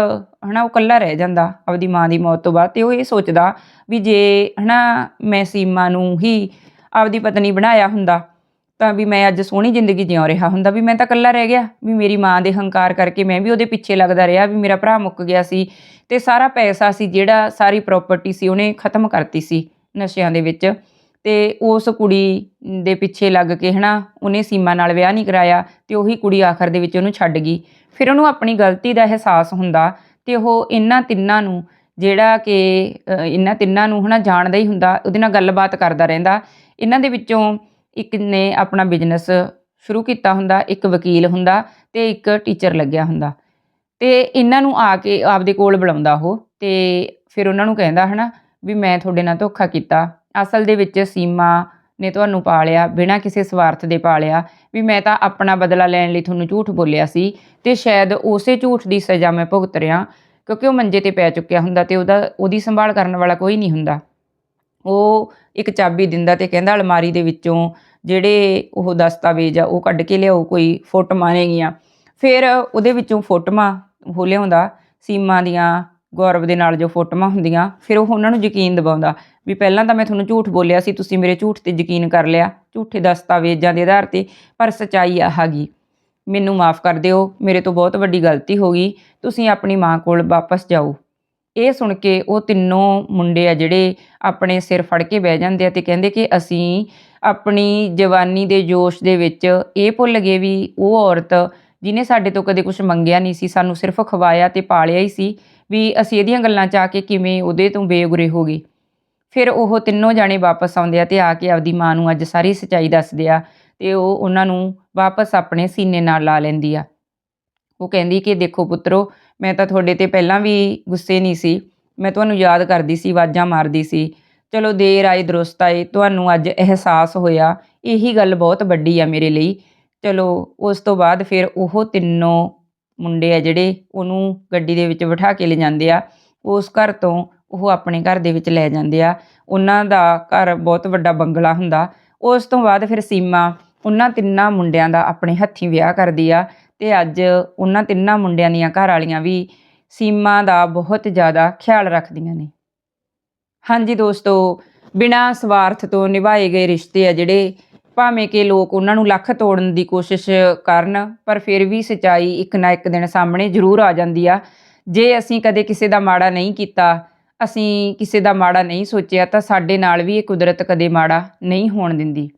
ਹਨਾ, ਉਹ ਇਕੱਲਾ ਰਹਿ ਜਾਂਦਾ ਆਪਦੀ ਮਾਂ ਦੀ ਮੌਤ ਤੋਂ ਬਾਅਦ ਤੇ ਉਹ ਇਹ ਸੋਚਦਾ ਵੀ ਜੇ, ਹਨਾ, ਮੈਂ ਸੀਮਾ ਨੂੰ ਹੀ ਆਪਦੀ ਪਤਨੀ ਬਣਾਇਆ ਹੁੰਦਾ, ਤਾਂ ਵੀ ਮੈਂ ਅੱਜ ਸੋਹਣੀ ਜ਼ਿੰਦਗੀ ਜਿਉਂ ਰਿਹਾ ਹੁੰਦਾ, ਵੀ ਮੈਂ ਤਾਂ ਇਕੱਲਾ ਰਹਿ ਗਿਆ, ਵੀ ਮੇਰੀ ਮਾਂ ਦੇ ਹੰਕਾਰ ਕਰਕੇ ਮੈਂ ਵੀ ਉਹਦੇ ਪਿੱਛੇ ਲੱਗਦਾ ਰਿਹਾ, ਵੀ ਮੇਰਾ ਭਰਾ ਮੁੱਕ ਗਿਆ ਸੀ ਤੇ ਸਾਰਾ ਪੈਸਾ ਸੀ ਜਿਹੜਾ ਸਾਰੀ ਪ੍ਰਾਪਰਟੀ ਸੀ ਉਹਨੇ ਖਤਮ ਕਰਤੀ ਸੀ ਨਸ਼ਿਆਂ ਦੇ ਵਿੱਚ। ਤੇ ਉਸ ਕੁੜੀ ਦੇ ਪਿੱਛੇ ਲੱਗ ਕੇ ਹਨਾ, ਉਹਨੇ ਸੀਮਾ ਨਾਲ ਵਿਆਹ ਨਹੀਂ ਕਰਾਇਆ ਤੇ ਉਹੀ ਕੁੜੀ ਆਖਰ ਦੇ ਵਿੱਚ ਉਹਨੂੰ ਛੱਡ ਗਈ। ਫਿਰ ਉਹਨੂੰ ਆਪਣੀ ਗਲਤੀ ਦਾ ਅਹਿਸਾਸ ਹੁੰਦਾ ਤੇ ਉਹ ਇਹਨਾਂ ਤਿੰਨਾਂ ਨੂੰ, ਜਿਹੜਾ ਕਿ ਇਹਨਾਂ ਤਿੰਨਾਂ ਨੂੰ ਹਨਾ ਜਾਣਦਾ ਹੀ ਹੁੰਦਾ, ਉਹਦੇ ਨਾਲ ਗੱਲਬਾਤ ਕਰਦਾ ਰਹਿੰਦਾ। ਇਹਨਾਂ ਦੇ ਵਿੱਚੋਂ ਇੱਕ ਨੇ ਆਪਣਾ ਬਿਜ਼ਨਸ ਸ਼ੁਰੂ ਕੀਤਾ ਹੁੰਦਾ, ਇੱਕ ਵਕੀਲ ਹੁੰਦਾ ਤੇ ਇੱਕ ਟੀਚਰ ਲੱਗਿਆ ਹੁੰਦਾ। ਤੇ ਇਹਨਾਂ ਨੂੰ ਆ ਕੇ ਆਪਦੇ ਕੋਲ ਬੁਲਾਉਂਦਾ ਉਹ ਤੇ ਫਿਰ ਉਹਨਾਂ ਨੂੰ ਕਹਿੰਦਾ ਹਨਾ ਵੀ ਮੈਂ ਤੁਹਾਡੇ ਨਾਲ ਧੋਖਾ ਕੀਤਾ। ਅਸਲ ਦੇ ਵਿੱਚ ਸੀਮਾ ਨੇ ਤੁਹਾਨੂੰ ਪਾਲਿਆ, ਬਿਨਾਂ ਕਿਸੇ ਸਵਾਰਥ ਦੇ ਪਾਲਿਆ ਵੀ ਮੈਂ ਤਾਂ ਆਪਣਾ ਬਦਲਾ ਲੈਣ ਲਈ ਤੁਹਾਨੂੰ ਝੂਠ ਬੋਲਿਆ ਸੀ ਤੇ ਸ਼ਾਇਦ ਉਸੇ ਝੂਠ ਦੀ ਸਜ਼ਾ ਮੈਂ ਭੁਗਤ ਰਿਹਾ ਕਿਉਂਕਿ ਉਹ ਮੰਜੇ ਤੇ ਪੈ ਚੁੱਕਿਆ ਹੁੰਦਾ ਤੇ ਉਹਦਾ, ਉਹਦੀ ਸੰਭਾਲ ਕਰਨ ਵਾਲਾ ਕੋਈ ਨਹੀਂ ਹੁੰਦਾ। ਉਹ ਇੱਕ ਚਾਬੀ ਦਿੰਦਾ ਤੇ ਕਹਿੰਦਾ ਅਲਮਾਰੀ ਦੇ ਵਿੱਚੋਂ ਜਿਹੜੇ ਉਹ ਦਸਤਾਵੇਜ਼ ਆ ਉਹ ਕੱਢ ਕੇ ਲਿਆਓ, ਕੋਈ ਫੋਟੋਆਂ ਨੇਗੀਆਂ। ਫਿਰ ਉਹਦੇ ਵਿੱਚੋਂ ਫੋਟੋਆਂ ਉਹ ਲਿਆਉਂਦਾ, ਸੀਮਾ ਦੀਆਂ, ਗੌਰਵ ਦੇ ਨਾਲ ਜੋ ਫੋਟੋਆਂ ਹੁੰਦੀਆਂ, ਫਿਰ ਉਹ ਉਹਨਾਂ ਨੂੰ ਯਕੀਨ ਦਿਵਾਉਂਦਾ ਵੀ ਪਹਿਲਾਂ ਤਾਂ ਮੈਂ ਤੁਹਾਨੂੰ ਝੂਠ ਬੋਲਿਆ ਸੀ, ਤੁਸੀਂ ਮੇਰੇ ਝੂਠ ਤੇ ਯਕੀਨ ਕਰ ਲਿਆ, ਝੂਠੇ ਦਸਤਾਵੇਜ਼ਾਂ ਦੇ ਆਧਾਰ ਤੇ, ਪਰ ਸਚਾਈ ਆਹਗੀ ਮੈਨੂੰ ਮਾਫ ਕਰ ਦਿਓ, ਮੇਰੇ ਤੋਂ ਬਹੁਤ ਵੱਡੀ ਗਲਤੀ ਹੋ ਗਈ, ਤੁਸੀਂ ਆਪਣੀ ਮਾਂ ਕੋਲ ਵਾਪਸ ਜਾਓ। ਇਹ ਸੁਣ ਕੇ ਉਹ ਤਿੰਨੋਂ ਮੁੰਡੇ ਆ ਜਿਹੜੇ ਆਪਣੇ ਸਿਰ ਫੜ ਕੇ ਬਹਿ ਜਾਂਦੇ ਆ ਤੇ ਕਹਿੰਦੇ ਕਿ ਅਸੀਂ ਆਪਣੀ ਜਵਾਨੀ ਦੇ ਜੋਸ਼ ਦੇ ਵਿੱਚ ਇਹ ਭੁੱਲ ਗਏ ਵੀ ਉਹ ਔਰਤ ਜਿਹਨੇ ਸਾਡੇ ਤੋਂ ਕਦੇ ਕੁਝ ਮੰਗਿਆ ਨਹੀਂ ਸੀ, ਸਾਨੂੰ ਸਿਰਫ ਖਵਾਇਆ ਤੇ ਪਾਲਿਆ ਹੀ ਸੀ ਵੀ ਅਸੀਂ ਇਹਦੀਆਂ ਗੱਲਾਂ 'ਚ ਆ ਕੇ ਕਿਵੇਂ ਉਹਦੇ ਤੋਂ ਬੇਗੁਰੇ ਹੋ ਗਏ। ਫਿਰ ਉਹ ਤਿੰਨੋਂ ਜਾਣੇ ਵਾਪਸ ਆਉਂਦੇ ਆ ਤੇ ਆ ਕੇ ਆਪਦੀ ਮਾਂ ਨੂੰ ਅੱਜ ਸਾਰੀ ਸੱਚਾਈ ਦੱਸਦੇ ਆ ਤੇ ਉਹ ਉਹਨਾਂ ਨੂੰ ਵਾਪਸ ਆਪਣੇ ਸੀਨੇ ਨਾਲ ਲਾ ਲੈਂਦੀ ਆ। ਉਹ ਕਹਿੰਦੀ ਕਿ ਦੇਖੋ ਪੁੱਤਰੋ, ਮੈਂ ਤਾਂ ਤੁਹਾਡੇ ਤੇ ਪਹਿਲਾਂ ਵੀ ਗੁੱਸੇ ਨਹੀਂ ਸੀ। ਮੈਂ ਤੁਹਾਨੂੰ ਯਾਦ ਕਰਦੀ ਸੀ, ਆਵਾਜ਼ਾਂ ਮਾਰਦੀ ਸੀ। ਚਲੋ ਦੇਰ ਆਏ ਦਰੁਸਤ ਆਏ, ਤੁਹਾਨੂੰ ਅੱਜ ਅਹਿਸਾਸ ਹੋਇਆ, ਇਹੀ ਗੱਲ ਬਹੁਤ ਵੱਡੀ ਆ ਮੇਰੇ ਲਈ। ਚਲੋ ਉਸ ਤੋਂ ਬਾਅਦ ਫਿਰ ਉਹ ਤਿੰਨੋਂ ਮੁੰਡੇ ਆ ਜਿਹੜੇ ਉਹਨੂੰ ਗੱਡੀ ਦੇ ਵਿੱਚ ਬਿਠਾ ਕੇ ਲੈ ਜਾਂਦੇ ਆ। ਉਸ ਘਰ ਤੋਂ ਉਹ ਆਪਣੇ ਘਰ ਦੇ ਵਿੱਚ ਲੈ ਜਾਂਦੇ ਆ। ਉਹਨਾਂ ਦਾ ਘਰ ਬਹੁਤ ਵੱਡਾ ਬੰਗਲਾ ਹੁੰਦਾ। ਉਸ ਤੋਂ ਬਾਅਦ ਫਿਰ ਸੀਮਾ ਉਹਨਾਂ ਤਿੰਨਾਂ ਮੁੰਡਿਆਂ ਦਾ ਆਪਣੇ ਹੱਥੀਂ ਵਿਆਹ ਕਰਦੀ ਆ ਤੇ ਅੱਜ ਉਹਨਾਂ ਤਿੰਨਾਂ ਮੁੰਡਿਆਂ ਦੀਆਂ ਘਰ ਵਾਲੀਆਂ ਵੀ ਸੀਮਾ ਦਾ ਬਹੁਤ ਜ਼ਿਆਦਾ ਖਿਆਲ ਰੱਖਦੀਆਂ ਨੇ। ਹਾਂਜੀ ਦੋਸਤੋ, ਬਿਨਾਂ ਸਵਾਰਥ ਤੋਂ ਨਿਭਾਏ ਗਏ ਰਿਸ਼ਤੇ ਆ ਜਿਹੜੇ ਭਾਵੇਂ ਕਿ ਲੋਕ ਉਹਨਾਂ ਨੂੰ ਲੱਖ ਤੋੜਨ ਦੀ ਕੋਸ਼ਿਸ਼ ਕਰਨ, ਪਰ ਫਿਰ ਵੀ ਸਚਾਈ ਇੱਕ ਨਾ ਇੱਕ ਦਿਨ ਸਾਹਮਣੇ ਜ਼ਰੂਰ ਆ ਜਾਂਦੀ ਆ। ਜੇ ਅਸੀਂ ਕਦੇ ਕਿਸੇ ਦਾ ਮਾੜਾ ਨਹੀਂ ਕੀਤਾ ਅਸੀਂ ਕਿਸੇ ਦਾ ਮਾੜਾ ਨਹੀਂ ਸੋਚਿਆ ਤਾਂ ਸਾਡੇ ਨਾਲ ਵੀ ਇਹ ਕੁਦਰਤ ਕਦੇ ਮਾੜਾ ਨਹੀਂ ਹੋਣ ਦਿੰਦੀ।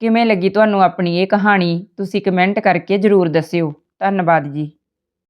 ਕਿਵੇਂ ਲੱਗੀ ਤੁਹਾਨੂੰ ਆਪਣੀ ਇਹ ਕਹਾਣੀ? ਤੁਸੀਂ ਕਮੈਂਟ ਕਰਕੇ ਜ਼ਰੂਰ ਦੱਸਿਓ। ਧੰਨਵਾਦ ਜੀ।